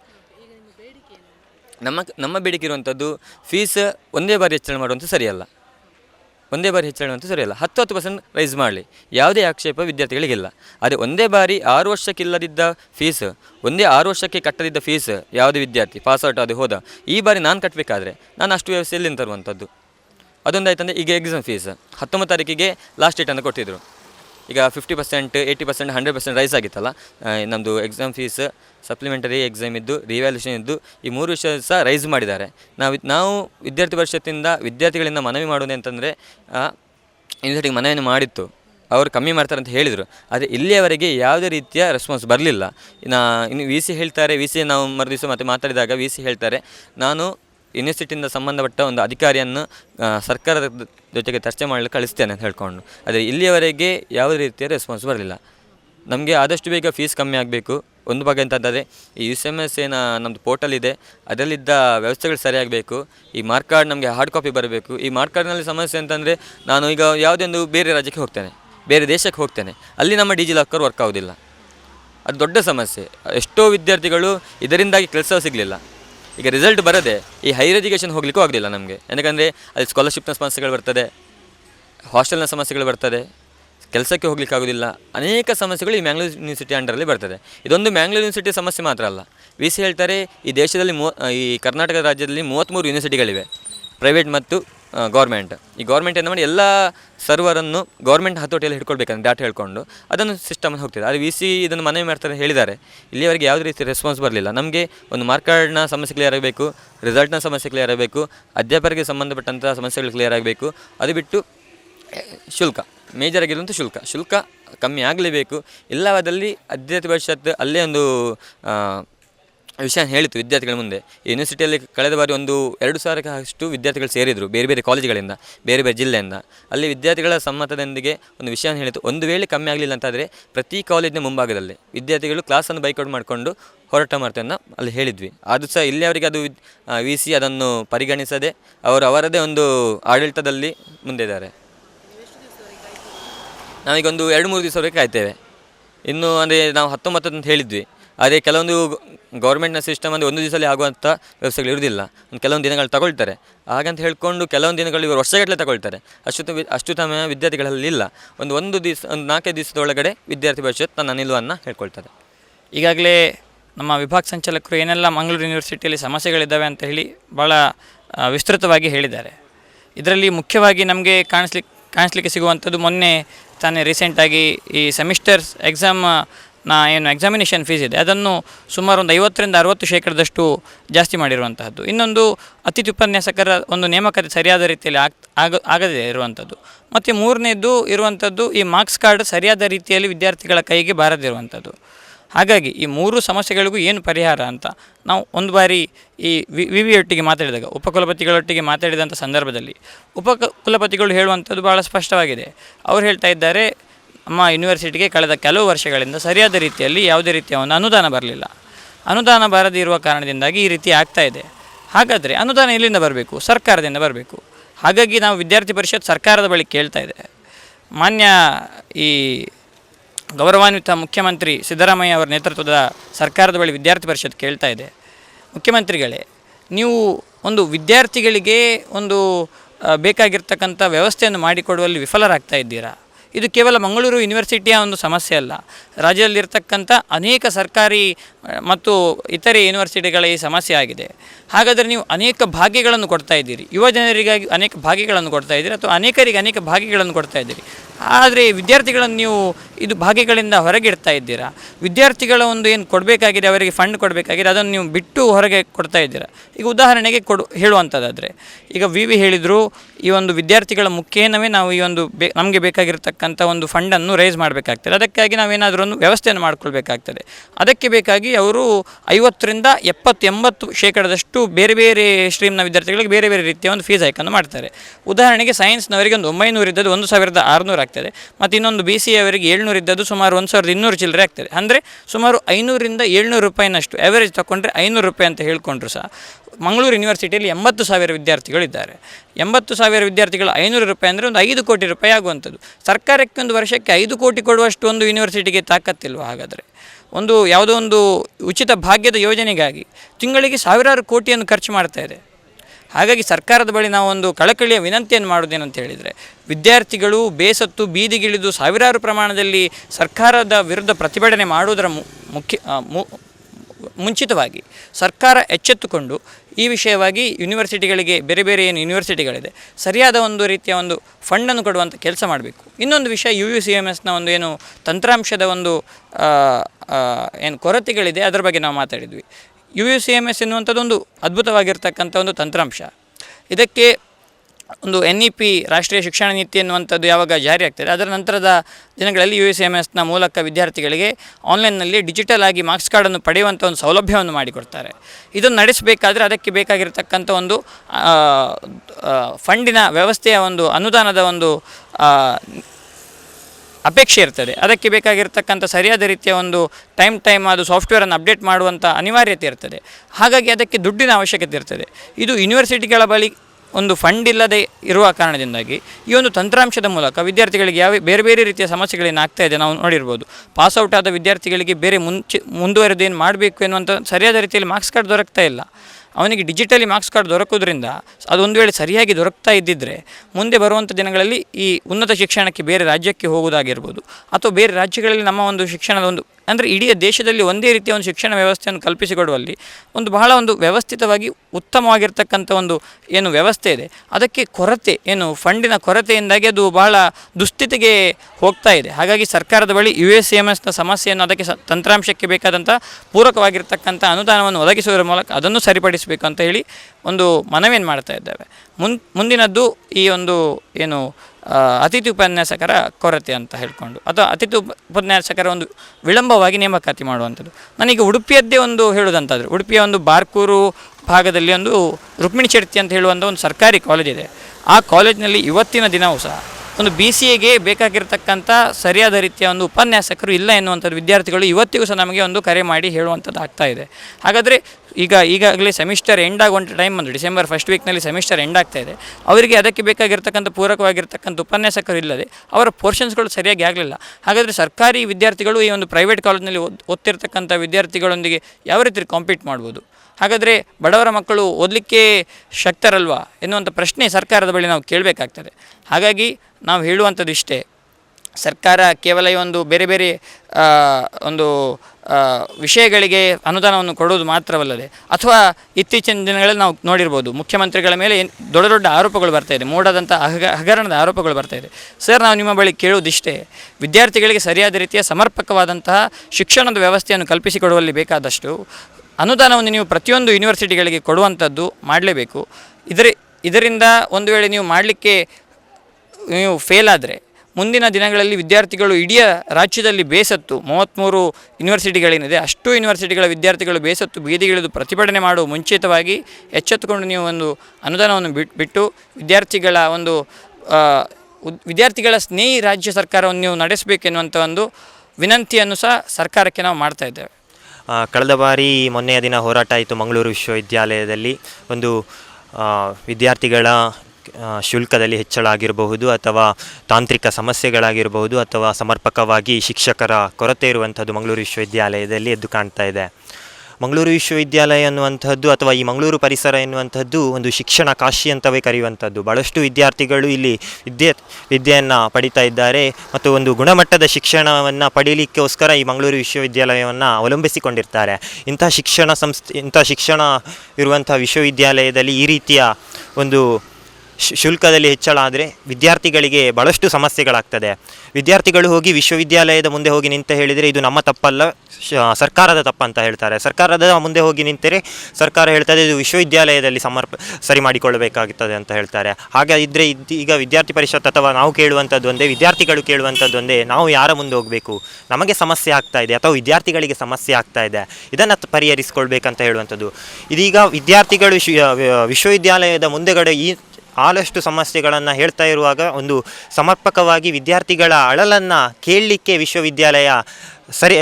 S3: ನಮ್ಮ ನಮ್ಮ ಬೇಡಿಕೆ ಇರುವಂಥದ್ದು ಫೀಸ್ ಒಂದೇ ಬಾರಿ ಹೆಚ್ಚಳ ಮಾಡುವಂಥ ಸರಿಯಲ್ಲ. ಒಂದೇ ಬಾರಿ ಹೆಚ್ಚಳ ಅಂತ ಸರಿಯಲ್ಲ. ಹತ್ತು ಹತ್ತು ಪರ್ಸೆಂಟ್ ರೈಸ್ ಮಾಡಲಿ. ಯಾವುದೇ ಆಕ್ಷೇಪ ವಿದ್ಯಾರ್ಥಿಗಳಿಗಿಲ್ಲ. ಆದರೆ ಒಂದೇ ಬಾರಿ ಆರು ವರ್ಷಕ್ಕೆ ಇಲ್ಲದಿದ್ದ ಫೀಸ್ ಒಂದೇ ಆರು ವರ್ಷಕ್ಕೆ ಕಟ್ಟದಿದ್ದ ಫೀಸ್ ಯಾವುದೇ ವಿದ್ಯಾರ್ಥಿ ಪಾಸ್ ಔಟ್ ಅದು ಹೋದ, ಈ ಬಾರಿ ನಾನು ಕಟ್ಟಬೇಕಾದ್ರೆ ನಾನು ಅಷ್ಟು ವ್ಯವಸ್ಥೆಯಲ್ಲಿ ತರುವಂಥದ್ದು ಅದೊಂದಾಯ್ತಂದರೆ ಈಗ ಎಕ್ಸಾಮ್ ಫೀಸ್ ಹತ್ತೊಂಬತ್ತು ತಾರೀಕಿಗೆ ಲಾಸ್ಟ್ ಡೇಟನ್ನು ಕೊಟ್ಟಿದ್ದರು ಈಗ fifty percent eighty percent hundred percent rise ಆಗಿತ್ತಲ್ಲ ನಮ್ಮದು ಎಕ್ಸಾಮ್ ಫೀಸ್ ಸಪ್ಲಿಮೆಂಟರಿ ಎಕ್ಸಾಮ್ ಇದ್ದು ರಿವ್ಯಾಲ್ಯೂಷನ್ ಇದ್ದು, ಈ ಮೂರು ವಿಷಯ ಸಹ ರೈಸ್ ಮಾಡಿದ್ದಾರೆ. ನಾವು ನಾವು ವಿದ್ಯಾರ್ಥಿ ಪರಿಷತ್ತಿಂದ ವಿದ್ಯಾರ್ಥಿಗಳಿಂದ ಮನವಿ ಮಾಡೋದು ಅಂತಂದರೆ ಯೂನಿವರ್ಸಿಟಿಗೆ ಮನವಿಯನ್ನು ಮಾಡಿತ್ತು. ಅವರು ಕಮ್ಮಿ ಮಾಡ್ತಾರೆ ಅಂತ ಹೇಳಿದರು. ಆದರೆ ಇಲ್ಲಿಯವರೆಗೆ ಯಾವುದೇ ರೀತಿಯ ರೆಸ್ಪಾನ್ಸ್ ಬರಲಿಲ್ಲ. ನಾ, ಇನ್ನು ವಿ ಸಿ ಹೇಳ್ತಾರೆ ವಿ ಸಿ ನಾವು ಮರುದಿವಸ ಮತ್ತೆ ಮಾತಾಡಿದಾಗ ವಿ ಸಿ ಹೇಳ್ತಾರೆ, ನಾನು ಯೂನಿವರ್ಸಿಟಿಯಿಂದ ಸಂಬಂಧಪಟ್ಟ ಒಂದು ಅಧಿಕಾರಿಯನ್ನು ಸರ್ಕಾರದ ಜೊತೆಗೆ ಚರ್ಚೆ ಮಾಡಲು ಕಳಿಸ್ತೇನೆ ಅಂತ ಹೇಳ್ಕೊಂಡು. ಆದರೆ ಇಲ್ಲಿಯವರೆಗೆ ಯಾವುದೇ ರೀತಿಯ ರೆಸ್ಪಾನ್ಸ್ ಬರಲಿಲ್ಲ. ನಮಗೆ ಆದಷ್ಟು ಬೇಗ ಫೀಸ್ ಕಮ್ಮಿ ಆಗಬೇಕು. ಒಂದು ಭಾಗ ಅಂತಂದರೆ ಈ ಯು ಸಿ ಎಂ ಎಸ್ ಏನ ನಮ್ಮದು ಪೋರ್ಟಲ್ ಇದೆ, ಅದರಲ್ಲಿದ್ದ ವ್ಯವಸ್ಥೆಗಳು ಸರಿಯಾಗಬೇಕು. ಈ ಮಾರ್ಕ್ ಕಾರ್ಡ್ ನಮಗೆ ಹಾರ್ಡ್ ಕಾಪಿ ಬರಬೇಕು. ಈ ಮಾರ್ಕ್ ಕಾರ್ಡ್ನಲ್ಲಿ ಸಮಸ್ಯೆ ಅಂತಂದರೆ ನಾನು ಈಗ ಯಾವುದೇ ಒಂದು ಬೇರೆ ರಾಜ್ಯಕ್ಕೆ ಹೋಗ್ತೇನೆ, ಬೇರೆ ದೇಶಕ್ಕೆ ಹೋಗ್ತೇನೆ. ಅಲ್ಲಿ ನಮ್ಮ ಡಿಜಿ ಲಾಕರ್ ವರ್ಕ್ ಆಗೋದಿಲ್ಲ. ಅದು ದೊಡ್ಡ ಸಮಸ್ಯೆ. ಎಷ್ಟೋ ವಿದ್ಯಾರ್ಥಿಗಳು ಇದರಿಂದಾಗಿ ಕೆಲಸ ಸಿಗಲಿಲ್ಲ. ಈಗ ರಿಸಲ್ಟ್ ಬರದೆ ಈ ಹೈಯರ್ ಎಜುಕೇಷನ್ ಹೋಗ್ಲಿಕ್ಕೂ ಆಗಲಿಲ್ಲ ನಮಗೆ. ಯಾಕಂದರೆ ಅಲ್ಲಿ ಸ್ಕಾಲರ್ಶಿಪ್ನ ಸಮಸ್ಯೆಗಳು ಬರ್ತದೆ ಹಾಸ್ಟೆಲ್ನ ಸಮಸ್ಯೆಗಳು ಬರ್ತದೆ, ಕೆಲಸಕ್ಕೆ ಹೋಗ್ಲಿಕ್ಕೆ ಆಗೋದಿಲ್ಲ. ಅನೇಕ ಸಮಸ್ಯೆಗಳು ಈ ಮ್ಯಾಂಗ್ಳೂರ್ ಯೂನಿವರ್ಸಿಟಿ ಅಂಡರಲ್ಲಿ ಬರ್ತದೆ. ಇದೊಂದು ಮ್ಯಾಂಗ್ಳೂರ್ ಯೂನಿವರ್ಸಿಟಿ ಸಮಸ್ಯೆ ಮಾತ್ರ ಅಲ್ಲ. ವಿ ಸಿ ಹೇಳ್ತಾರೆ, ಈ ದೇಶದಲ್ಲಿ ಮೂವ ಈ ಕರ್ನಾಟಕ ರಾಜ್ಯದಲ್ಲಿ ಮೂವತ್ತ್ಮೂರು ಯೂನಿವರ್ಸಿಟಿಗಳಿವೆ ಪ್ರೈವೇಟ್ ಮತ್ತು ಗೌರ್ಮೆಂಟ್ ಈ ಗೌರ್ಮೆಂಟ್ ಏನು ಮಾಡಿ ಎಲ್ಲ ಸರ್ವರನ್ನು ಗೌರ್ಮೆಂಟ್ ಹತೋಟಿಯಲ್ಲಿ ಹಿಡ್ಕೊಳ್ಬೇಕಂತ ಡಾಟಾ ಹೇಳ್ಕೊಂಡು ಅದನ್ನು ಸಿಸ್ಟಮ್ ಹೋಗ್ತಿದೆ. ಆದರೆ ವಿ ಸಿ ಇದನ್ನು ಮನವಿ ಮಾಡ್ತಾರೆ ಹೇಳಿದ್ದಾರೆ. ಇಲ್ಲಿಯವರೆಗೆ ಯಾವುದೇ ರೀತಿ ರೆಸ್ಪಾನ್ಸ್ ಬರಲಿಲ್ಲ. ನಮಗೆ ಒಂದು ಮಾರ್ಕ್ ಕಾರ್ಡ್ನ ಸಮಸ್ಯೆ ಕ್ಲಿಯರ್ ಆಗಬೇಕು ರಿಸಲ್ಟ್ನ ಸಮಸ್ಯೆ ಕ್ಲಿಯರ್ ಆಗಬೇಕು, ಅಧ್ಯಾಪಕರಿಗೆ ಸಂಬಂಧಪಟ್ಟಂಥ ಸಮಸ್ಯೆಗಳು ಕ್ಲಿಯರ್ ಆಗಬೇಕು. ಅದು ಬಿಟ್ಟು ಶುಲ್ಕ. ಮೇಜರ್ ಆಗಿರುವಂಥ ಶುಲ್ಕ. ಶುಲ್ಕ ಕಮ್ಮಿ ಆಗಲೇಬೇಕು. ಇಲ್ಲವಾದಲ್ಲಿ ಅಧ್ಯಾತ ಪರಿಷತ್ ಅಲ್ಲೇ ಒಂದು ವಿಷಯ ಹೇಳಿತು ವಿದ್ಯಾರ್ಥಿಗಳ ಮುಂದೆ. ಯೂನಿವರ್ಸಿಟಿಯಲ್ಲಿ ಕಳೆದ ಬಾರಿ ಒಂದು ಎರಡು ಸಾವಿರಕ್ಕೆ ಅಷ್ಟು ವಿದ್ಯಾರ್ಥಿಗಳು ಸೇರಿದರು, ಬೇರೆ ಬೇರೆ ಕಾಲೇಜುಗಳಿಂದ, ಬೇರೆ ಬೇರೆ ಜಿಲ್ಲೆಯಿಂದ. ಅಲ್ಲಿ ವಿದ್ಯಾರ್ಥಿಗಳ ಸಮ್ಮತದೊಂದಿಗೆ ಒಂದು ವಿಷಯ ಹೇಳಿತು ಒಂದು ವೇಳೆ ಕಮ್ಮಿ ಆಗಲಿಲ್ಲ ಅಂತಾದರೆ ಪ್ರತಿ ಕಾಲೇಜಿನ ಮುಂಭಾಗದಲ್ಲಿ ವಿದ್ಯಾರ್ಥಿಗಳು ಕ್ಲಾಸನ್ನು ಬೈಕೌಟ್ ಮಾಡಿಕೊಂಡು ಹೋರಾಟ ಮಾಡ್ತೇವೆ ಅಂತ ಅಲ್ಲಿ ಹೇಳಿದ್ವಿ. ಅದು ಸಹ ಇಲ್ಲಿಯವರಿಗೆ ಅದು ವಿ ಸಿ ಅದನ್ನು ಪರಿಗಣಿಸದೆ ಅವರು ಅವರದೇ ಒಂದು ಆಡಳಿತದಲ್ಲಿ ಮುಂದೆ ಇದ್ದಾರೆ. ಒಂದು ಎರಡು ಮೂರು ದಿವಸವರೆಗೆ ಕಾಯ್ತೇವೆ. ಇನ್ನು ಅಂದರೆ ನಾವು ಹತ್ತೊಂಬತ್ತು ಅಂತ ಹೇಳಿದ್ವಿ. ಆದರೆ ಕೆಲವೊಂದು ಗೌರ್ಮೆಂಟ್ನ ಸಿಸ್ಟಮ್ ಅಂದರೆ ಒಂದು ದಿವಸದಲ್ಲಿ ಆಗುವಂಥ ವ್ಯವಸ್ಥೆಗಳು ಇರುವುದಿಲ್ಲ. ಒಂದು ಕೆಲವೊಂದು ದಿನಗಳು ತಗೊಳ್ತಾರೆ. ಹಾಗಂತ ಹೇಳಿಕೊಂಡು ಕೆಲವೊಂದು ದಿನಗಳು ಇವರು ವರ್ಷಗಟ್ಟಲೆ ತಗೊಳ್ತಾರೆ. ಅಷ್ಟು ಅಷ್ಟು ತಮ್ಮ ವಿದ್ಯಾರ್ಥಿಗಳಲ್ಲಿ ಇಲ್ಲ. ಒಂದು ಒಂದು ದಿವಸ, ಒಂದು ನಾಲ್ಕೈದು ದಿವಸದೊಳಗಡೆ ವಿದ್ಯಾರ್ಥಿ ಪರಿಷತ್ ತನ್ನ ನಿಲುವನ್ನು ಹೇಳ್ಕೊಳ್ತಾರೆ
S4: ಈಗಾಗಲೇ ನಮ್ಮ ವಿಭಾಗ ಸಂಚಾಲಕರು ಏನೆಲ್ಲ ಮಂಗಳೂರು ಯೂನಿವರ್ಸಿಟಿಯಲ್ಲಿ ಸಮಸ್ಯೆಗಳಿದ್ದಾವೆ ಅಂತ ಹೇಳಿ ಭಾಳ ವಿಸ್ತೃತವಾಗಿ ಹೇಳಿದ್ದಾರೆ. ಇದರಲ್ಲಿ ಮುಖ್ಯವಾಗಿ ನಮಗೆ ಕಾಣಿಸ್ಲಿಕ್ಕೆ ಕಾಣಿಸ್ಲಿಕ್ಕೆ ಸಿಗುವಂಥದ್ದು ಮೊನ್ನೆ ತಾನೇ ರೀಸೆಂಟಾಗಿ ಈ ಸೆಮಿಸ್ಟರ್ಸ್ ಎಕ್ಸಾಮ್ ನಾ ಏನು ಎಕ್ಸಾಮಿನೇಷನ್ ಫೀಸ್ ಇದೆ. ಅದನ್ನು ಸುಮಾರು ಒಂದು ಐವತ್ತರಿಂದ ಅರುವತ್ತು ಶೇಕಡದಷ್ಟು ಜಾಸ್ತಿ ಮಾಡಿರುವಂತಹದ್ದು. ಇನ್ನೊಂದು ಅತಿಥಿ ಉಪನ್ಯಾಸಕರ ಒಂದು ನೇಮಕತೆ ಸರಿಯಾದ ರೀತಿಯಲ್ಲಿ ಆಗ್, ಆಗ, ಆಗದೇ ಇರುವಂಥದ್ದು ಮತ್ತು ಮೂರನೇದು ಇರುವಂಥದ್ದು ಈ ಮಾರ್ಕ್ಸ್ ಕಾರ್ಡ್ ಸರಿಯಾದ ರೀತಿಯಲ್ಲಿ ವಿದ್ಯಾರ್ಥಿಗಳ ಕೈಗೆ ಬಾರದಿರುವಂಥದ್ದು ಹಾಗಾಗಿ ಈ ಮೂರು ಸಮಸ್ಯೆಗಳಿಗೂ ಏನು ಪರಿಹಾರ ಅಂತ ನಾವು ಒಂದು ಬಾರಿ ಈ ವಿ ವಿ ವಿ ಒಟ್ಟಿಗೆ ಮಾತಾಡಿದಾಗ, ಉಪಕುಲಪತಿಗಳೊಟ್ಟಿಗೆ ಮಾತಾಡಿದಂಥ ಸಂದರ್ಭದಲ್ಲಿ ಉಪ ಕುಲಪತಿಗಳು ಹೇಳುವಂಥದ್ದು ಭಾಳ ಸ್ಪಷ್ಟವಾಗಿದೆ. ಅವ್ರು ಹೇಳ್ತಾ ಇದ್ದಾರೆ ನಮ್ಮ ಯೂನಿವರ್ಸಿಟಿಗೆ ಕಳೆದ ಕೆಲವು ವರ್ಷಗಳಿಂದ ಸರಿಯಾದ ರೀತಿಯಲ್ಲಿ ಯಾವುದೇ ರೀತಿಯ ಒಂದು ಅನುದಾನ ಬರಲಿಲ್ಲ. ಅನುದಾನ ಬರದಿರುವ ಕಾರಣದಿಂದಾಗಿ ಈ ರೀತಿ ಆಗ್ತಾ ಇದೆ. ಹಾಗಾದರೆ ಅನುದಾನ ಎಲ್ಲಿಂದ ಬರಬೇಕು? ಸರ್ಕಾರದಿಂದ ಬರಬೇಕು. ಹಾಗಾಗಿ ನಾವು ವಿದ್ಯಾರ್ಥಿ ಪರಿಷತ್ ಸರ್ಕಾರದ ಬಳಿ ಕೇಳ್ತಾ ಇದೆ ಮಾನ್ಯ ಈ ಗೌರವಾನ್ವಿತ ಮುಖ್ಯಮಂತ್ರಿ ಸಿದ್ದರಾಮಯ್ಯ ಅವರ ನೇತೃತ್ವದ ಸರ್ಕಾರದ ಬಳಿ ವಿದ್ಯಾರ್ಥಿ ಪರಿಷತ್ ಕೇಳ್ತಾ ಇದೆ. ಮುಖ್ಯಮಂತ್ರಿಗಳೇ, ನೀವು ಒಂದು ವಿದ್ಯಾರ್ಥಿಗಳಿಗೆ ಒಂದು ಬೇಕಾಗಿರ್ತಕ್ಕಂಥ ವ್ಯವಸ್ಥೆಯನ್ನು ಮಾಡಿಕೊಡುವಲ್ಲಿ ವಿಫಲರಾಗ್ತಾ ಇದ್ದೀರಾ? ಇದು ಕೇವಲ ಮಂಗಳೂರು ಯೂನಿವರ್ಸಿಟಿಯ ಒಂದು ಸಮಸ್ಯೆ ಅಲ್ಲ. ರಾಜ್ಯದಲ್ಲಿರ್ತಕ್ಕಂಥ ಅನೇಕ ಸರ್ಕಾರಿ ಮತ್ತು ಇತರೆ ಯೂನಿವರ್ಸಿಟಿಗಳ ಈ ಸಮಸ್ಯೆ ಆಗಿದೆ. ಹಾಗಾದರೆ ನೀವು ಅನೇಕ ಭಾಗ್ಯಗಳನ್ನು ಕೊಡ್ತಾ ಇದ್ದೀರಿ. ಯುವ ಜನರಿಗಾಗಿ ಅನೇಕ ಭಾಗ್ಯಗಳನ್ನು ಕೊಡ್ತಾ ಇದ್ದೀರಿ ಅಥವಾ ಅನೇಕರಿಗೆ ಅನೇಕ ಭಾಗ್ಯಗಳನ್ನು ಕೊಡ್ತಾ ಇದ್ದೀರಿ. ಆದರೆ ವಿದ್ಯಾರ್ಥಿಗಳನ್ನು ನೀವು ಇದು ಭಾಗ್ಯಗಳಿಂದ ಹೊರಗಿಡ್ತಾ ಇದ್ದೀರಾ? ವಿದ್ಯಾರ್ಥಿಗಳ ಒಂದು ಏನು ಕೊಡಬೇಕಾಗಿದೆ, ಅವರಿಗೆ ಫಂಡ್ ಕೊಡಬೇಕಾಗಿದೆ, ಅದನ್ನು ನೀವು ಬಿಟ್ಟು ಹೊರಗೆ ಕೊಡ್ತಾ ಇದ್ದೀರಾ? ಈಗ ಉದಾಹರಣೆಗೆ ಕೊಡು, ಹೇಳುವಂಥದ್ದಾದರೆ, ಈಗ ವಿ ವಿ ಹೇಳಿದರು, ಈ ಒಂದು ವಿದ್ಯಾರ್ಥಿಗಳ ಮುಖೇನವೇ ನಾವು ಈ ಒಂದು ಬೇ, ನಮಗೆ ಬೇಕಾಗಿರ್ತಕ್ಕಂಥ ಒಂದು ಫಂಡನ್ನು ರೈಸ್ ಮಾಡಬೇಕಾಗ್ತದೆ. ಅದಕ್ಕಾಗಿ ನಾವೇನಾದರೂ ಒಂದು ವ್ಯವಸ್ಥೆಯನ್ನು ಮಾಡಿಕೊಳ್ಬೇಕಾಗ್ತದೆ. ಅದಕ್ಕೆ ಬೇಕಾಗಿ ಅವರು ಐವತ್ತರಿಂದ ಎಪ್ಪತ್ತು ಎಂಬತ್ತು ಶೇಕಡದಷ್ಟು ಬೇರೆ ಬೇರೆ ಸ್ಟ್ರೀಮ್ನ ವಿದ್ಯಾರ್ಥಿಗಳಿಗೆ ಬೇರೆ ಬೇರೆ ರೀತಿಯ ಒಂದು ಫೀಸ್ ಹೈಕನ್ನು ಮಾಡ್ತಾರೆ. ಉದಾಹರಣೆಗೆ ಸೈನ್ಸ್ನವರಿಗೆ ಒಂದು ಒಂಬೈನೂರು ಇದ್ದದ್ದು ಒಂದು ಸಾವಿರದ ಆರುನೂರು ಆಗ್ತದೆ. ಮತ್ತು ಇನ್ನೊಂದು ಬಿ ಸಿ ಅವರಿಗೆ ಏಳ್ನೂರು ಇದ್ದದ್ದು ಸುಮಾರು ಒಂದು ಸಾವಿರದ ಇನ್ನೂರು ಚಿಲ್ಲರೆ ಆಗ್ತದೆ. ಅಂದರೆ ಸುಮಾರು ಐನೂರಿಂದ ಏಳ್ನೂರು ರೂಪಾಯಿನಷ್ಟು ಆ್ಯಾವರೇಜ್ ತಗೊಂಡ್ರೆ ಐನೂರು ರೂಪಾಯಿ ಅಂತ ಹೇಳ್ಕೊಂಡ್ರು ಸಹ. ಮಂಗಳೂರು ಯೂನಿವರ್ಸಿಟಿಯಲ್ಲಿ ಎಂಬತ್ತು ಸಾವಿರ ವಿದ್ಯಾರ್ಥಿಗಳಿದ್ದಾರೆ. ಎಂಬತ್ತು ಸಾವಿರ ವಿದ್ಯಾರ್ಥಿಗಳು ಐನೂರು ರೂಪಾಯಿ ಅಂದರೆ ಒಂದು ಐದು ಕೋಟಿ ರೂಪಾಯಿ ಆಗುವಂಥದ್ದು. ಸರ್ಕಾರಕ್ಕೆ ಒಂದು ವರ್ಷಕ್ಕೆ ಐದು ಕೋಟಿ ಕೊಡುವಷ್ಟು ಒಂದು ಯೂನಿವರ್ಸಿಟಿಗೆ ತಾಕತ್ತಿಲ್ವ ಹಾಗಾದರೆ? ಒಂದು ಯಾವುದೋ ಒಂದು ಉಚಿತ ಭಾಗ್ಯದ ಯೋಜನೆಗಾಗಿ ತಿಂಗಳಿಗೆ ಸಾವಿರಾರು ಕೋಟಿಯನ್ನು ಖರ್ಚು ಮಾಡ್ತಾ ಇದೆ. ಹಾಗಾಗಿ ಸರ್ಕಾರದ ಬಳಿ ನಾವು ಒಂದು ಕಳಕಳಿಯ ವಿನಂತಿಯನ್ನು ಮಾಡೋದೇನಂತ ಹೇಳಿದರೆ, ವಿದ್ಯಾರ್ಥಿಗಳು ಬೇಸತ್ತು, ಬೀದಿಗಿಳಿದು ಸಾವಿರಾರು ಪ್ರಮಾಣದಲ್ಲಿ ಸರ್ಕಾರದ ವಿರುದ್ಧ ಪ್ರತಿಭಟನೆ ಮಾಡುವುದರ ಮುಖ್ಯ ಮುಂಚಿತವಾಗಿ ಸರ್ಕಾರ ಎಚ್ಚೆತ್ತುಕೊಂಡು ಈ ವಿಷಯವಾಗಿ ಯೂನಿವರ್ಸಿಟಿಗಳಿಗೆ ಬೇರೆ ಬೇರೆ ಏನು ಯೂನಿವರ್ಸಿಟಿಗಳಿದೆ, ಸರಿಯಾದ ಒಂದು ರೀತಿಯ ಒಂದು ಫಂಡನ್ನು ಕೊಡುವಂಥ ಕೆಲಸ ಮಾಡಬೇಕು. ಇನ್ನೊಂದು ವಿಷಯ ಯು ಯು ಸಿ ಎಂ ಎಸ್ನ ಒಂದು ಏನು ತಂತ್ರಾಂಶದ ಒಂದು ಏನು ಕೊರತೆಗಳಿದೆ, ಅದರ ಬಗ್ಗೆ ನಾವು ಮಾತಾಡಿದ್ವಿ. U U C M S ಎನ್ನುವಂಥದ್ದು ಒಂದು ಅದ್ಭುತವಾಗಿರ್ತಕ್ಕಂಥ ಒಂದು ತಂತ್ರಾಂಶ. ಇದಕ್ಕೆ ಒಂದು ಎನ್ ಇ ಪಿ ರಾಷ್ಟ್ರೀಯ ಶಿಕ್ಷಣ ನೀತಿ ಎನ್ನುವಂಥದ್ದು ಯಾವಾಗ ಜಾರಿ ಆಗ್ತದೆ, ಅದರ ನಂತರದ ದಿನಗಳಲ್ಲಿ ಯು ಎಸ್ ಎಂ ಎಸ್ನ ಮೂಲಕ ವಿದ್ಯಾರ್ಥಿಗಳಿಗೆ ಆನ್ಲೈನ್ನಲ್ಲಿ ಡಿಜಿಟಲ್ ಆಗಿ ಮಾರ್ಕ್ಸ್ ಕಾರ್ಡನ್ನು ಪಡೆಯುವಂಥ ಒಂದು ಸೌಲಭ್ಯವನ್ನು ಮಾಡಿಕೊಡ್ತಾರೆ. ಇದನ್ನು ನಡೆಸಬೇಕಾದ್ರೆ ಅದಕ್ಕೆ ಬೇಕಾಗಿರತಕ್ಕಂಥ ಒಂದು ಫಂಡಿನ ವ್ಯವಸ್ಥೆಯ ಒಂದು ಅನುದಾನದ ಒಂದು ಅಪೇಕ್ಷೆ ಇರ್ತದೆ. ಅದಕ್ಕೆ ಬೇಕಾಗಿರ್ತಕ್ಕಂಥ ಸರಿಯಾದ ರೀತಿಯ ಒಂದು ಟೈಮ್ ಟೈಮ್ ಅದು ಸಾಫ್ಟ್ವೇರನ್ನು ಅಪ್ಡೇಟ್ ಮಾಡುವಂಥ ಅನಿವಾರ್ಯತೆ ಇರ್ತದೆ. ಹಾಗಾಗಿ ಅದಕ್ಕೆ ದುಡ್ಡಿನ ಅವಶ್ಯಕತೆ ಇರ್ತದೆ. ಇದು ಯೂನಿವರ್ಸಿಟಿಗಳ ಬಳಿ ಒಂದು ಫಂಡ್ ಇಲ್ಲದೆ ಇರುವ ಕಾರಣದಿಂದಾಗಿ ಈ ಒಂದು ತಂತ್ರಾಂಶದ ಮೂಲಕ ವಿದ್ಯಾರ್ಥಿಗಳಿಗೆ ಯಾವ ಬೇರೆ ಬೇರೆ ರೀತಿಯ ಸಮಸ್ಯೆಗಳೇನು ಆಗ್ತಾ ಇದೆ ನಾವು ನೋಡಿರ್ಬೋದು. ಪಾಸ್ಔಟ್ ಆದ ವಿದ್ಯಾರ್ಥಿಗಳಿಗೆ ಬೇರೆ ಮುಂಚೆ ಮುಂದುವರೆದೇನು ಮಾಡಬೇಕು ಎನ್ನುವಂಥ ಸರಿಯಾದ ರೀತಿಯಲ್ಲಿ ಮಾರ್ಕ್ಸ್ ಕಾರ್ಡ್ ದೊರಕ್ತಾ ಇಲ್ಲ. ಅವನಿಗೆ ಡಿಜಿಟಲಿ ಮಾರ್ಕ್ಸ್ ಕಾರ್ಡ್ ದೊರಕೋದ್ರಿಂದ ಅದೊಂದು ವೇಳೆ ಸರಿಯಾಗಿ ದೊರಕ್ತಾ ಇದ್ದಿದ್ದರೆ ಮುಂದೆ ಬರುವಂಥ ದಿನಗಳಲ್ಲಿ ಈ ಉನ್ನತ ಶಿಕ್ಷಣಕ್ಕೆ ಬೇರೆ ರಾಜ್ಯಕ್ಕೆ ಹೋಗೋದಾಗಿರ್ಬೋದು ಅಥವಾ ಬೇರೆ ರಾಜ್ಯಗಳಲ್ಲಿ ನಮ್ಮ ಒಂದು ಶಿಕ್ಷಣದ ಒಂದು ಅಂದರೆ ಇಡೀ ದೇಶದಲ್ಲಿ ಒಂದೇ ರೀತಿಯ ಒಂದು ಶಿಕ್ಷಣ ವ್ಯವಸ್ಥೆಯನ್ನು ಕಲ್ಪಿಸಿಕೊಡುವಲ್ಲಿ ಒಂದು ಬಹಳ ಒಂದು ವ್ಯವಸ್ಥಿತವಾಗಿ ಉತ್ತಮವಾಗಿರ್ತಕ್ಕಂಥ ಒಂದು ಏನು ವ್ಯವಸ್ಥೆ ಇದೆ. ಅದಕ್ಕೆ ಕೊರತೆ, ಏನು ಫಂಡಿನ ಕೊರತೆಯಿಂದಾಗಿ ಅದು ಬಹಳ ದುಸ್ಥಿತಿಗೆ ಹೋಗ್ತಾ ಇದೆ. ಹಾಗಾಗಿ ಸರ್ಕಾರದ ಬಳಿ ಯು ಎಸ್ ಎಂ ಎಸ್ನ ಸಮಸ್ಯೆಯನ್ನು ಅದಕ್ಕೆ ತಂತ್ರಾಂಶಕ್ಕೆ ಬೇಕಾದಂಥ ಪೂರಕವಾಗಿರ್ತಕ್ಕಂಥ ಅನುದಾನವನ್ನು ಒದಗಿಸುವುದರ ಮೂಲಕ ಅದನ್ನು ಸರಿಪಡಿಸಬೇಕು ಅಂತ ಹೇಳಿ ಒಂದು ಮನವಿಯನ್ನು ಮಾಡ್ತಾ ಇದ್ದೇವೆ. ಮುನ್, ಮುಂದಿನದ್ದು ಈ ಒಂದು ಏನು ಅತಿಥಿ ಉಪನ್ಯಾಸಕರ ಕೊರತೆ ಅಂತ ಹೇಳಿಕೊಂಡು, ಅಥವಾ ಅತಿಥಿ ಉಪ, ಉಪನ್ಯಾಸಕರ ಒಂದು ವಿಳಂಬವಾಗಿ ನೇಮಕಾತಿ ಮಾಡುವಂಥದ್ದು. ನನಗೆ ಉಡುಪಿಯದ್ದೇ ಒಂದು ಹೇಳೋದಂತಾದರೆ. ಉಡುಪಿಯ ಒಂದು ಬಾರ್ಕೂರು ಭಾಗದಲ್ಲಿ ಒಂದು ರುಕ್ಮಿಣಿ ಶೆಟ್ಟಿ ಅಂತ ಹೇಳುವಂಥ ಒಂದು ಸರ್ಕಾರಿ ಕಾಲೇಜ್ ಇದೆ ಆ ಕಾಲೇಜಿನಲ್ಲಿ ಇವತ್ತಿನ ದಿನವೂ ಸಹ ಒಂದು ಬಿ ಸಿ ಎಗೆ ಬೇಕಾಗಿರ್ತಕ್ಕಂಥ ಸರಿಯಾದ ರೀತಿಯ ಒಂದು ಉಪನ್ಯಾಸಕರು ಇಲ್ಲ ಎನ್ನುವಂಥದ್ದು ವಿದ್ಯಾರ್ಥಿಗಳು ಇವತ್ತಿಗೂ ಸಹ ನಮಗೆ ಒಂದು ಕರೆ ಮಾಡಿ ಹೇಳುವಂಥದ್ದು ಆಗ್ತಾ ಇದೆ. ಹಾಗಾದರೆ ಈಗ, ಈಗಾಗಲೇ ಸೆಮಿಸ್ಟರ್ ಎಂಡ್ ಆಗುವಂಥ ಟೈಮ್ ಬಂದು ಡಿಸೆಂಬರ್ ಫಸ್ಟ್ ವೀಕ್ನಲ್ಲಿ ಸೆಮಿಸ್ಟರ್ ಎಂಡ್ ಆಗ್ತಾ ಇದೆ. ಅವರಿಗೆ ಅದಕ್ಕೆ ಬೇಕಾಗಿರ್ತಕ್ಕಂಥ ಪೂರಕವಾಗಿರ್ತಕ್ಕಂಥ ಉಪನ್ಯಾಸಕರು ಇಲ್ಲದೆ ಅವರ ಪೋರ್ಷನ್ಸ್ಗಳು ಸರಿಯಾಗಿ ಆಗಲಿಲ್ಲ. ಹಾಗಾದರೆ ಸರ್ಕಾರಿ ವಿದ್ಯಾರ್ಥಿಗಳು ಈ ಒಂದು ಪ್ರೈವೇಟ್ ಕಾಲೇಜ್ನಲ್ಲಿ ಓದ್, ಓದ್ತಿರ್ತಕ್ಕಂಥ ವಿದ್ಯಾರ್ಥಿಗಳೊಂದಿಗೆ ಯಾವ ರೀತಿ ಕಾಂಪೀಟ್ ಮಾಡ್ಬೋದು? ಹಾಗಾದರೆ ಬಡವರ ಮಕ್ಕಳು ಓದಲಿಕ್ಕೆ ಶಕ್ತರಲ್ವಾ ಎನ್ನುವಂಥ ಪ್ರಶ್ನೆ ಸರ್ಕಾರದ ಬಳಿ ನಾವು ಕೇಳಬೇಕಾಗ್ತದೆ. ಹಾಗಾಗಿ ನಾವು ಹೇಳುವಂಥದ್ದು ಇಷ್ಟೇ ಸರ್ಕಾರ ಕೇವಲ ಈ ಒಂದು ಬೇರೆ ಬೇರೆ ಒಂದು ವಿಷಯಗಳಿಗೆ ಅನುದಾನವನ್ನು ಕೊಡುವುದು ಮಾತ್ರವಲ್ಲದೆ, ಅಥವಾ ಇತ್ತೀಚಿನ ದಿನಗಳಲ್ಲಿ ನಾವು ನೋಡಿರ್ಬೋದು ಮುಖ್ಯಮಂತ್ರಿಗಳ ಮೇಲೆ ದೊಡ್ಡ ದೊಡ್ಡ ಆರೋಪಗಳು ಬರ್ತಾ ಇದೆ ಮೂಡಾದಂಥ ಹಗ ಹಗರಣದ ಆರೋಪಗಳು ಬರ್ತಾ ಇದೆ. ಸರ್, ನಾವು ನಿಮ್ಮ ಬಳಿ ಕೇಳುವುದಿಷ್ಟೇ ವಿದ್ಯಾರ್ಥಿಗಳಿಗೆ ಸರಿಯಾದ ರೀತಿಯ ಸಮರ್ಪಕವಾದಂತಹ ಶಿಕ್ಷಣದ ವ್ಯವಸ್ಥೆಯನ್ನು ಕಲ್ಪಿಸಿಕೊಡುವಲ್ಲಿ ಬೇಕಾದಷ್ಟು, ಅನುದಾನವನ್ನು ನೀವು ಪ್ರತಿಯೊಂದು ಯೂನಿವರ್ಸಿಟಿಗಳಿಗೆ ಕೊಡುವಂಥದ್ದು ಮಾಡಲೇಬೇಕು. ಇದರ, ಇದರಿಂದ ಒಂದು ವೇಳೆ ನೀವು ಮಾಡಲಿಕ್ಕೆ ನೀವು ಫೇಲ್ ಆದರೆ, ಮುಂದಿನ ದಿನಗಳಲ್ಲಿ ವಿದ್ಯಾರ್ಥಿಗಳು ಇಡೀ ರಾಜ್ಯದಲ್ಲಿ ಬೇಸತ್ತು. ಮೂವತ್ತ್ಮೂರು ಯೂನಿವರ್ಸಿಟಿಗಳೇನಿದೆ ಅಷ್ಟು ಯೂನಿವರ್ಸಿಟಿಗಳ ವಿದ್ಯಾರ್ಥಿಗಳು ಬೇಸತ್ತು. ಬೀದಿಗಿಳಿದು ಪ್ರತಿಭಟನೆ ಮಾಡುವ ಮುಂಚಿತವಾಗಿ ಎಚ್ಚೆತ್ತುಕೊಂಡು ನೀವು ಒಂದು ಅನುದಾನವನ್ನು ಬಿಟ್, ಬಿಟ್ಟು ವಿದ್ಯಾರ್ಥಿಗಳ ಒಂದು ವಿದ್ಯಾರ್ಥಿಗಳ ಸ್ನೇಹಿ ರಾಜ್ಯ ಸರ್ಕಾರವನ್ನು ನೀವು ನಡೆಸಬೇಕೆನ್ನುವಂಥ ಒಂದು ವಿನಂತಿಯನ್ನು ಸಹ ಸರ್ಕಾರಕ್ಕೆ ನಾವು ಮಾಡ್ತಾ ಇದ್ದೇವೆ.
S5: ಕಳೆದ ಬಾರಿ ಮೊನ್ನೆಯ ದಿನ ಹೋರಾಟ ಆಯಿತು ಮಂಗಳೂರು ವಿಶ್ವವಿದ್ಯಾಲಯದಲ್ಲಿ. ಒಂದು ವಿದ್ಯಾರ್ಥಿಗಳ ಶುಲ್ಕದಲ್ಲಿ ಹೆಚ್ಚಳ ಆಗಿರಬಹುದು ಅಥವಾ ತಾಂತ್ರಿಕ ಸಮಸ್ಯೆಗಳಾಗಿರಬಹುದು ಅಥವಾ ಸಮರ್ಪಕವಾಗಿ ಶಿಕ್ಷಕರ ಕೊರತೆ ಇರುವಂಥದ್ದು ಮಂಗಳೂರು ವಿಶ್ವವಿದ್ಯಾಲಯದಲ್ಲಿ ಎದ್ದು ಕಾಣ್ತಾ ಇದೆ. ಮಂಗಳೂರು ವಿಶ್ವವಿದ್ಯಾಲಯ ಅನ್ನುವಂಥದ್ದು ಅಥವಾ ಈ ಮಂಗಳೂರು ಪರಿಸರ ಎನ್ನುವಂಥದ್ದು ಒಂದು ಶಿಕ್ಷಣ ಕಾಶಿ ಅಂತವೇ ಕರೆಯುವಂಥದ್ದು. ಭಾಳಷ್ಟು ವಿದ್ಯಾರ್ಥಿಗಳು ಇಲ್ಲಿ ವಿದ್ಯೆ, ವಿದ್ಯೆಯನ್ನು ಪಡಿತಾ ಇದ್ದಾರೆ ಮತ್ತು ಒಂದು ಗುಣಮಟ್ಟದ ಶಿಕ್ಷಣವನ್ನು ಪಡೀಲಿಕ್ಕೋಸ್ಕರ ಈ ಮಂಗಳೂರು ವಿಶ್ವವಿದ್ಯಾಲಯವನ್ನು ಅವಲಂಬಿಸಿಕೊಂಡಿರ್ತಾರೆ. ಇಂಥ ಶಿಕ್ಷಣ ಸಂಸ್ಥೆ, ಇಂಥ ಶಿಕ್ಷಣ ಇರುವಂಥ ವಿಶ್ವವಿದ್ಯಾಲಯದಲ್ಲಿ ಈ ರೀತಿಯ ಒಂದು ಶುಲ್ಕದಲ್ಲಿ ಹೆಚ್ಚಳ ಆದರೆ ವಿದ್ಯಾರ್ಥಿಗಳಿಗೆ ಭಾಳಷ್ಟು ಸಮಸ್ಯೆಗಳಾಗ್ತದೆ. ವಿದ್ಯಾರ್ಥಿಗಳು ಹೋಗಿ ವಿಶ್ವವಿದ್ಯಾಲಯದ ಮುಂದೆ ಹೋಗಿ ನಿಂತ ಹೇಳಿದರೆ ಇದು ನಮ್ಮ ತಪ್ಪಲ್ಲ ಸರ್ಕಾರದ ತಪ್ಪಂತ ಹೇಳ್ತಾರೆ. ಸರ್ಕಾರದ ಮುಂದೆ ಹೋಗಿ ನಿಂತರೆ ಸರ್ಕಾರ ಹೇಳ್ತದೆ ಇದು ವಿಶ್ವವಿದ್ಯಾಲಯದಲ್ಲಿ ಸಮರ್ಪ, ಸರಿ ಮಾಡಿಕೊಳ್ಳಬೇಕಾಗುತ್ತದೆ ಅಂತ ಹೇಳ್ತಾರೆ. ಹಾಗೆ ಇದ್ದರೆ ಇದ್- ಈಗ ವಿದ್ಯಾರ್ಥಿ ಪರಿಷತ್ ಅಥವಾ ನಾವು ಕೇಳುವಂಥದ್ದು ಒಂದೇ, ವಿದ್ಯಾರ್ಥಿಗಳು ಕೇಳುವಂಥದ್ದು ಒಂದೇ, ನಾವು ಯಾರ ಮುಂದೆ ಹೋಗಬೇಕು? ನಮಗೆ ಸಮಸ್ಯೆ ಆಗ್ತಾ ಇದೆ ಅಥವಾ ವಿದ್ಯಾರ್ಥಿಗಳಿಗೆ ಸಮಸ್ಯೆ ಆಗ್ತಾ ಇದೆ? ಇದನ್ನು ಪರಿಹರಿಸಿಕೊಳ್ಬೇಕಂತ ಹೇಳುವಂಥದ್ದು ಇದೀಗ ವಿದ್ಯಾರ್ಥಿಗಳು ವಿಶ್ವ ವಿಶ್ವವಿದ್ಯಾಲಯದ ಮುಂದೆಗಡೆ ಈ ಆಳಷ್ಟು ಸಮಸ್ಯೆಗಳನ್ನು ಹೇಳ್ತಾ ಇರುವಾಗ ಒಂದು ಸಮರ್ಪಕವಾಗಿ ವಿದ್ಯಾರ್ಥಿಗಳ ಅಳಲನ್ನು ಕೇಳಲಿಕ್ಕೆ ವಿಶ್ವವಿದ್ಯಾಲಯ ಸರಿ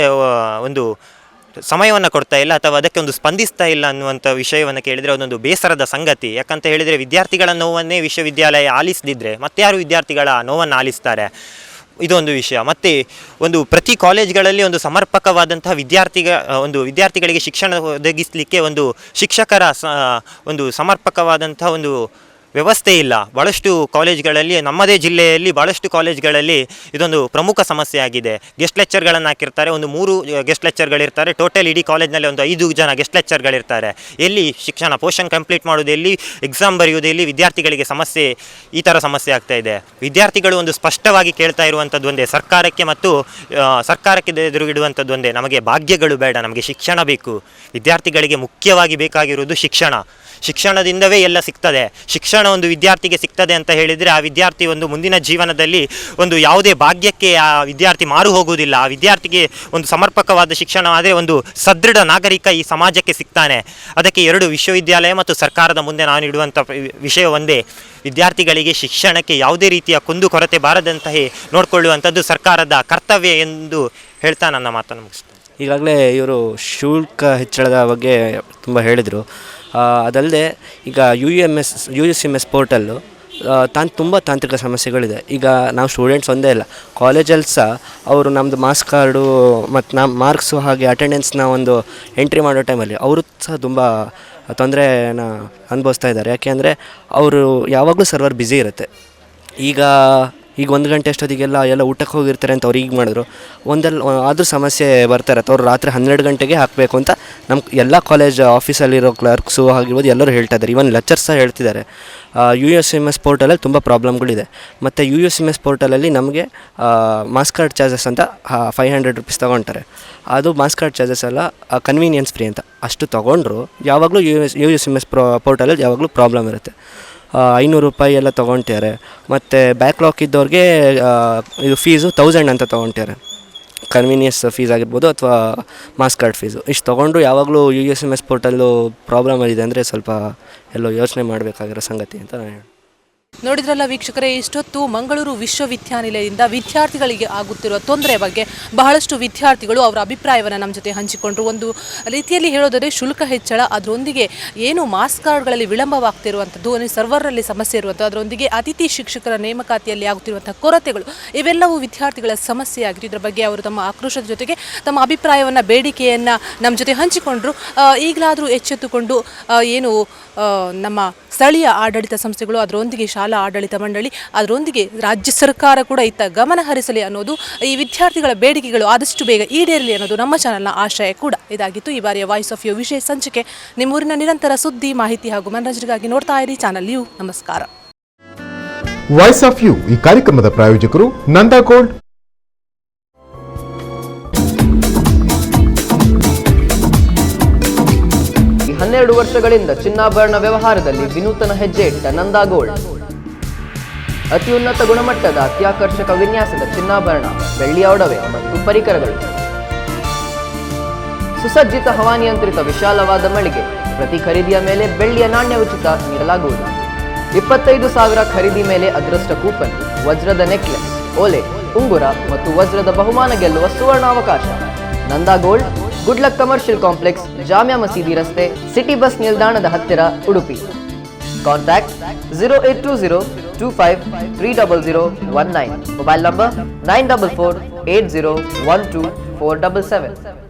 S5: ಒಂದು ಸಮಯವನ್ನು ಕೊಡ್ತಾ ಇಲ್ಲ ಅಥವಾ ಅದಕ್ಕೆ ಒಂದು ಸ್ಪಂದಿಸ್ತಾ ಇಲ್ಲ ಅನ್ನುವಂಥ ವಿಷಯವನ್ನು ಕೇಳಿದರೆ ಅದೊಂದು ಬೇಸರದ ಸಂಗತಿ. ಯಾಕಂತ ಹೇಳಿದರೆ ವಿದ್ಯಾರ್ಥಿಗಳ ನೋವನ್ನೇ ವಿಶ್ವವಿದ್ಯಾಲಯ ಆಲಿಸದಿದ್ದರೆ ಮತ್ತಾರು ವಿದ್ಯಾರ್ಥಿಗಳ ನೋವನ್ನು ಆಲಿಸ್ತಾರೆ? ಇದೊಂದು ವಿಷಯ. ಮತ್ತು ಒಂದು ಪ್ರತಿ ಕಾಲೇಜ್ಗಳಲ್ಲಿ ಒಂದು ಸಮರ್ಪಕವಾದಂತಹ ವಿದ್ಯಾರ್ಥಿಗ ಒಂದು ವಿದ್ಯಾರ್ಥಿಗಳಿಗೆ ಶಿಕ್ಷಣ ಒದಗಿಸಲಿಕ್ಕೆ ಒಂದು ಶಿಕ್ಷಕರ ಸ ಒಂದು ಸಮರ್ಪಕವಾದಂಥ ಒಂದು ವ್ಯವಸ್ಥೆ ಇಲ್ಲ. ಭಾಳಷ್ಟು ಕಾಲೇಜ್ಗಳಲ್ಲಿ, ನಮ್ಮದೇ ಜಿಲ್ಲೆಯಲ್ಲಿ ಭಾಳಷ್ಟು ಕಾಲೇಜ್ಗಳಲ್ಲಿ ಇದೊಂದು ಪ್ರಮುಖ ಸಮಸ್ಯೆ ಆಗಿದೆ. ಗೆಸ್ಟ್ ಲೆಕ್ಚರ್ಗಳನ್ನು ಹಾಕಿರ್ತಾರೆ, ಒಂದು ಮೂರು ಗೆಸ್ಟ್ ಲೆಕ್ಚರ್ಗಳಿರ್ತಾರೆ. ಟೋಟಲ್ ಇಡೀ ಕಾಲೇಜ್ನಲ್ಲಿ ಒಂದು ಐದು ಜನ ಗೆಸ್ಟ್ ಲೆಕ್ಚರ್ಗಳಿರ್ತಾರೆ. ಎಲ್ಲಿ ಶಿಕ್ಷಣ ಪೋಷನ್ ಕಂಪ್ಲೀಟ್ ಮಾಡೋದು ಎಲ್ಲಿ ಎಕ್ಸಾಮ್ ಬರೆಯೋದು ಎಲ್ಲಿ ವಿದ್ಯಾರ್ಥಿಗಳಿಗೆ ಸಮಸ್ಯೆ, ಈ ಥರ ಸಮಸ್ಯೆ ಆಗ್ತಾ ಇದೆ. ವಿದ್ಯಾರ್ಥಿಗಳು ಒಂದು ಸ್ಪಷ್ಟವಾಗಿ ಕೇಳ್ತಾ ಇರುವಂಥದ್ದು ಒಂದೇ, ಸರ್ಕಾರಕ್ಕೆ ಮತ್ತು ಸರ್ಕಾರಕ್ಕೆ ಎದುರುಗಿಡುವಂಥದ್ದು ಒಂದೇ. ನಮಗೆ ಭಾಗ್ಯಗಳು ಬೇಡ, ನಮಗೆ ಶಿಕ್ಷಣ ಬೇಕು. ವಿದ್ಯಾರ್ಥಿಗಳಿಗೆ ಮುಖ್ಯವಾಗಿ ಬೇಕಾಗಿರುವುದು ಶಿಕ್ಷಣ. ಶಿಕ್ಷಣದಿಂದವೇ ಎಲ್ಲ ಸಿಗ್ತದೆ. ಶಿಕ್ಷಣ ಒಂದು ವಿದ್ಯಾರ್ಥಿಗೆ ಸಿಗ್ತದೆ ಅಂತ ಹೇಳಿದರೆ ಆ ವಿದ್ಯಾರ್ಥಿ ಒಂದು ಮುಂದಿನ ಜೀವನದಲ್ಲಿ ಒಂದು ಯಾವುದೇ ಭಾಗ್ಯಕ್ಕೆ ಆ ವಿದ್ಯಾರ್ಥಿ ಮಾರು ಹೋಗುವುದಿಲ್ಲ. ಆ ವಿದ್ಯಾರ್ಥಿಗೆ ಒಂದು ಸಮರ್ಪಕವಾದ ಶಿಕ್ಷಣ ಆದರೆ ಒಂದು ಸದೃಢ ನಾಗರಿಕ ಈ ಸಮಾಜಕ್ಕೆ ಸಿಗ್ತಾನೆ. ಅದಕ್ಕೆ ಎರಡು ವಿಶ್ವವಿದ್ಯಾಲಯ ಮತ್ತು ಸರ್ಕಾರದ ಮುಂದೆ ನಾನು ಇಡುವಂಥ ವಿಷಯ ಒಂದೇ. ವಿದ್ಯಾರ್ಥಿಗಳಿಗೆ ಶಿಕ್ಷಣಕ್ಕೆ ಯಾವುದೇ ರೀತಿಯ ಕುಂದು ಕೊರತೆ ಬಾರದಂತಹ ನೋಡಿಕೊಳ್ಳುವಂಥದ್ದು ಸರ್ಕಾರದ ಕರ್ತವ್ಯ ಎಂದು ಹೇಳ್ತಾ ನನ್ನ ಮಾತನ್ನು ಮುಗಿಸ್ತೇನೆ.
S6: ಈಗಾಗಲೇ ಇವರು ಶುಲ್ಕ ಹೆಚ್ಚಳದ ಬಗ್ಗೆ ತುಂಬ ಹೇಳಿದರು. ಅದಲ್ಲದೆ ಈಗ U M S U S M S portal ತಾನು ತುಂಬ ತಾಂತ್ರಿಕ ಸಮಸ್ಯೆಗಳಿದೆ. ಈಗ ನಾವು ಸ್ಟೂಡೆಂಟ್ಸ್ ಒಂದೇ ಇಲ್ಲ ಕಾಲೇಜಲ್ಲಿ ಸಹ ಅವರು ನಮ್ಮದು ಮಾರ್ಕ್ಸ್ ಕಾರ್ಡು ಮತ್ತು ನಮ್ಮ ಮಾರ್ಕ್ಸು ಹಾಗೆ ಅಟೆಂಡೆನ್ಸ್ನ ಒಂದು ಎಂಟ್ರಿ ಮಾಡೋ ಟೈಮಲ್ಲಿ ಅವರು ಸಹ ತುಂಬ ತೊಂದರೆನ ಅನುಭವಿಸ್ತಾ ಇದ್ದಾರೆ. ಯಾಕೆಂದರೆ ಅವರು ಯಾವಾಗಲೂ ಸರ್ವರ್ ಬ್ಯುಸಿ ಇರುತ್ತೆ. ಈಗ ಈಗ ಒಂದು ಗಂಟೆ ಅಷ್ಟೊತ್ತಿಗೆಲ್ಲ ಎಲ್ಲ ಊಟಕ್ಕೆ ಹೋಗಿರ್ತಾರೆ ಅಂತ ಅವ್ರು ಈಗ ಮಾಡಿದ್ರು. ಒಂದಲ್ಲಿ ಆದರೂ ಸಮಸ್ಯೆ ಬರ್ತಾರೆ ಅವ್ರು ರಾತ್ರಿ ಹನ್ನೆರಡು ಗಂಟೆಗೆ ಹಾಕಬೇಕು ಅಂತ ನಮ್ಮ ಎಲ್ಲ ಕಾಲೇಜ್ ಆಫೀಸಲ್ಲಿರೋ ಕ್ಲರ್ಕ್ಸು ಆಗಿರ್ಬೋದು ಎಲ್ಲರೂ ಹೇಳ್ತಾ ಇದ್ದಾರೆ. ಇವನ್ ಲೆಕ್ಚರ್ಸ್ ಸಹ ಹೇಳ್ತಿದ್ದಾರೆ. ಯು ಎಸ್ ಎಂ ಎಸ್ ಪೋರ್ಟಲಲ್ಲಿ ತುಂಬ ಪ್ರಾಬ್ಲಮ್ಗಳಿದೆ ಮತ್ತು ಯು ಎಸ್ ಎಂ ಎಸ್ ಪೋರ್ಟಲಲ್ಲಿ ನಮಗೆ ಮಾಸ್ ಕಾರ್ಡ್ ಚಾರ್ಜಸ್ ಅಂತ ಫೈವ್ ಹಂಡ್ರೆಡ್ ರುಪೀಸ್ ತೊಗೊಳ್ತಾರೆ ಅದು ಮಾಸ್ ಕಾರ್ಡ್ ಚಾರ್ಜಸ್ ಎಲ್ಲ ಕನ್ವೀನಿಯನ್ಸ್ ಫ್ರೀ ಅಂತ. ಅಷ್ಟು ತೊಗೊಂಡ್ರು ಯಾವಾಗಲೂ U S U S M S pro ಪೋರ್ಟಲಲ್ಲಿ ಯಾವಾಗಲೂ ಪ್ರಾಬ್ಲಮ್ ಇರುತ್ತೆ. ಐನೂರು ರೂಪಾಯಿ ಎಲ್ಲ ತೊಗೊಳ್ತಾರೆ ಮತ್ತು ಬ್ಯಾಕ್ಲಾಕ್ ಇದ್ದವ್ರಿಗೆ ಇದು ಫೀಸು ತೌಸಂಡ್ ಅಂತ ತೊಗೊಳ್ತಾರೆ ಕನ್ವೀನಿಯನ್ಸ್ ಫೀಸ್ ಆಗಿರ್ಬೋದು ಅಥವಾ ಮಾಸ್ ಕಾರ್ಡ್ ಫೀಸು ಇಷ್ಟು ತೊಗೊಂಡು ಯಾವಾಗಲೂ ಯು ಎಸ್ ಎಂ ಎಸ್ ಪೋರ್ಟಲ್ಲೂ ಪ್ರಾಬ್ಲಮ್ ಇದೆ ಅಂದರೆ ಸ್ವಲ್ಪ ಎಲ್ಲೋ ಯೋಚನೆ ಮಾಡಬೇಕಾಗಿರೋ ಸಂಗತಿ ಅಂತ ನಾನು ಹೇಳಿ
S2: ನೋಡಿದ್ರಲ್ಲ ವೀಕ್ಷಕರೇ, ಇಷ್ಟೊತ್ತು ಮಂಗಳೂರು ವಿಶ್ವವಿದ್ಯಾನಿಲಯದಿಂದ ವಿದ್ಯಾರ್ಥಿಗಳಿಗೆ ಆಗುತ್ತಿರುವ ತೊಂದರೆ ಬಗ್ಗೆ ಬಹಳಷ್ಟು ವಿದ್ಯಾರ್ಥಿಗಳು ಅವರ ಅಭಿಪ್ರಾಯವನ್ನು ನಮ್ಮ ಜೊತೆ ಹಂಚಿಕೊಂಡ್ರು. ಒಂದು ರೀತಿಯಲ್ಲಿ ಹೇಳೋದರೆ ಶುಲ್ಕ ಹೆಚ್ಚಳ, ಅದರೊಂದಿಗೆ ಏನು ಮಾಸ್ ಕಾರ್ಡ್ಗಳಲ್ಲಿ ವಿಳಂಬವಾಗ್ತಿರುವಂಥದ್ದು ಅಂದರೆ ಸರ್ವರಲ್ಲಿ ಸಮಸ್ಯೆ ಇರುವಂಥದ್ದು, ಅದರೊಂದಿಗೆ ಅತಿಥಿ ಶಿಕ್ಷಕರ ನೇಮಕಾತಿಯಲ್ಲಿ ಆಗುತ್ತಿರುವಂಥ ಕೊರತೆಗಳು, ಇವೆಲ್ಲವೂ ವಿದ್ಯಾರ್ಥಿಗಳ ಸಮಸ್ಯೆ ಆಗಿತ್ತು ಇದರ ಬಗ್ಗೆ ಅವರು ತಮ್ಮ ಆಕ್ರೋಶದ ಜೊತೆಗೆ ತಮ್ಮ ಅಭಿಪ್ರಾಯವನ್ನು, ಬೇಡಿಕೆಯನ್ನು ನಮ್ಮ ಜೊತೆ ಹಂಚಿಕೊಂಡ್ರು. ಈಗಲಾದರೂ ಎಚ್ಚೆತ್ತುಕೊಂಡು ಏನು ನಮ್ಮ ಸ್ಥಳೀಯ ಆಡಳಿತ ಸಂಸ್ಥೆಗಳು ಅದರೊಂದಿಗೆ ಶಾಲಾ ಆಡಳಿತ ಮಂಡಳಿ ಅದರೊಂದಿಗೆ ರಾಜ್ಯ ಸರ್ಕಾರ ಕೂಡ ಇತ್ತ ಗಮನ ಹರಿಸಲಿ ಅನ್ನೋದು ಈ ವಿದ್ಯಾರ್ಥಿಗಳ ಬೇಡಿಕೆಗಳು ಆದಷ್ಟು ಬೇಗ ಈಡೇರಲಿ ಅನ್ನೋದು ನಮ್ಮ ಚಾನಲ್ನ ಆಶಯ ಕೂಡ. ಇದಾಗಿತ್ತು ಈ ಬಾರಿಯ ವಾಯ್ಸ್ ಆಫ್ ಯು ವಿಶೇಷ ಸಂಚಿಕೆ. ನಿಮ್ಮೂರಿನ ನಿರಂತರ ಸುದ್ದಿ ಮಾಹಿತಿ ಹಾಗೂ ಮನರಂಜನೆಗಾಗಿ ನೋಡ್ತಾ ಇರಿ ಚಾನಲ್ ಯು. ನಮಸ್ಕಾರ.
S7: ವಾಯ್ಸ್ ಆಫ್ ಯು ಈ ಕಾರ್ಯಕ್ರಮದ ಪ್ರಾಯೋಜಕರು ನಂದಾ ಗೋಲ್ಡ್
S1: ಹನ್ನೆರಡು ವರ್ಷಗಳಿಂದ ಚಿನ್ನಾಭರಣ ವ್ಯವಹಾರದಲ್ಲಿ ವಿನೂತನ ಹೆಜ್ಜೆ ಇಟ್ಟ ನಂದಾ ಗೋಲ್ಡ್ ಅತ್ಯುನ್ನತ ಗುಣಮಟ್ಟದ ಅತ್ಯಾಕರ್ಷಕ ವಿನ್ಯಾಸದ ಚಿನ್ನಾಭರಣ, ಬೆಳ್ಳಿಯ ಒಡವೆ ಮತ್ತು ಪರಿಕರಗಳು. ಸುಸಜ್ಜಿತ ಹವಾನಿಯಂತ್ರಿತ ವಿಶಾಲವಾದ ಮಳಿಗೆ, ಪ್ರತಿ ಖರೀದಿಯ ಮೇಲೆ ಬೆಳ್ಳಿಯ ನಾಣ್ಯ ಉಚಿತ ನೀಡಲಾಗುವುದು. ಇಪ್ಪತ್ತೈದು ಸಾವಿರ ಖರೀದಿ ಮೇಲೆ ಅದೃಷ್ಟ ಕೂಪನ್, ವಜ್ರದ ನೆಕ್ಲೆಸ್ ಓಲೆ ಉಂಗುರ ಮತ್ತು ವಜ್ರದ ಬಹುಮಾನ ಗೆಲ್ಲುವ ಸುವರ್ಣಾವಕಾಶ. Nanda gold good luck commercial complex, Jamia Masjid ರಸ್ತೆ, ಸಿಟಿ ಬಸ್ ನಿಲ್ದಾಣದ ಹತ್ತಿರ, Udupi. Contact zero eight two zero 25 Mobile number 944 8012477.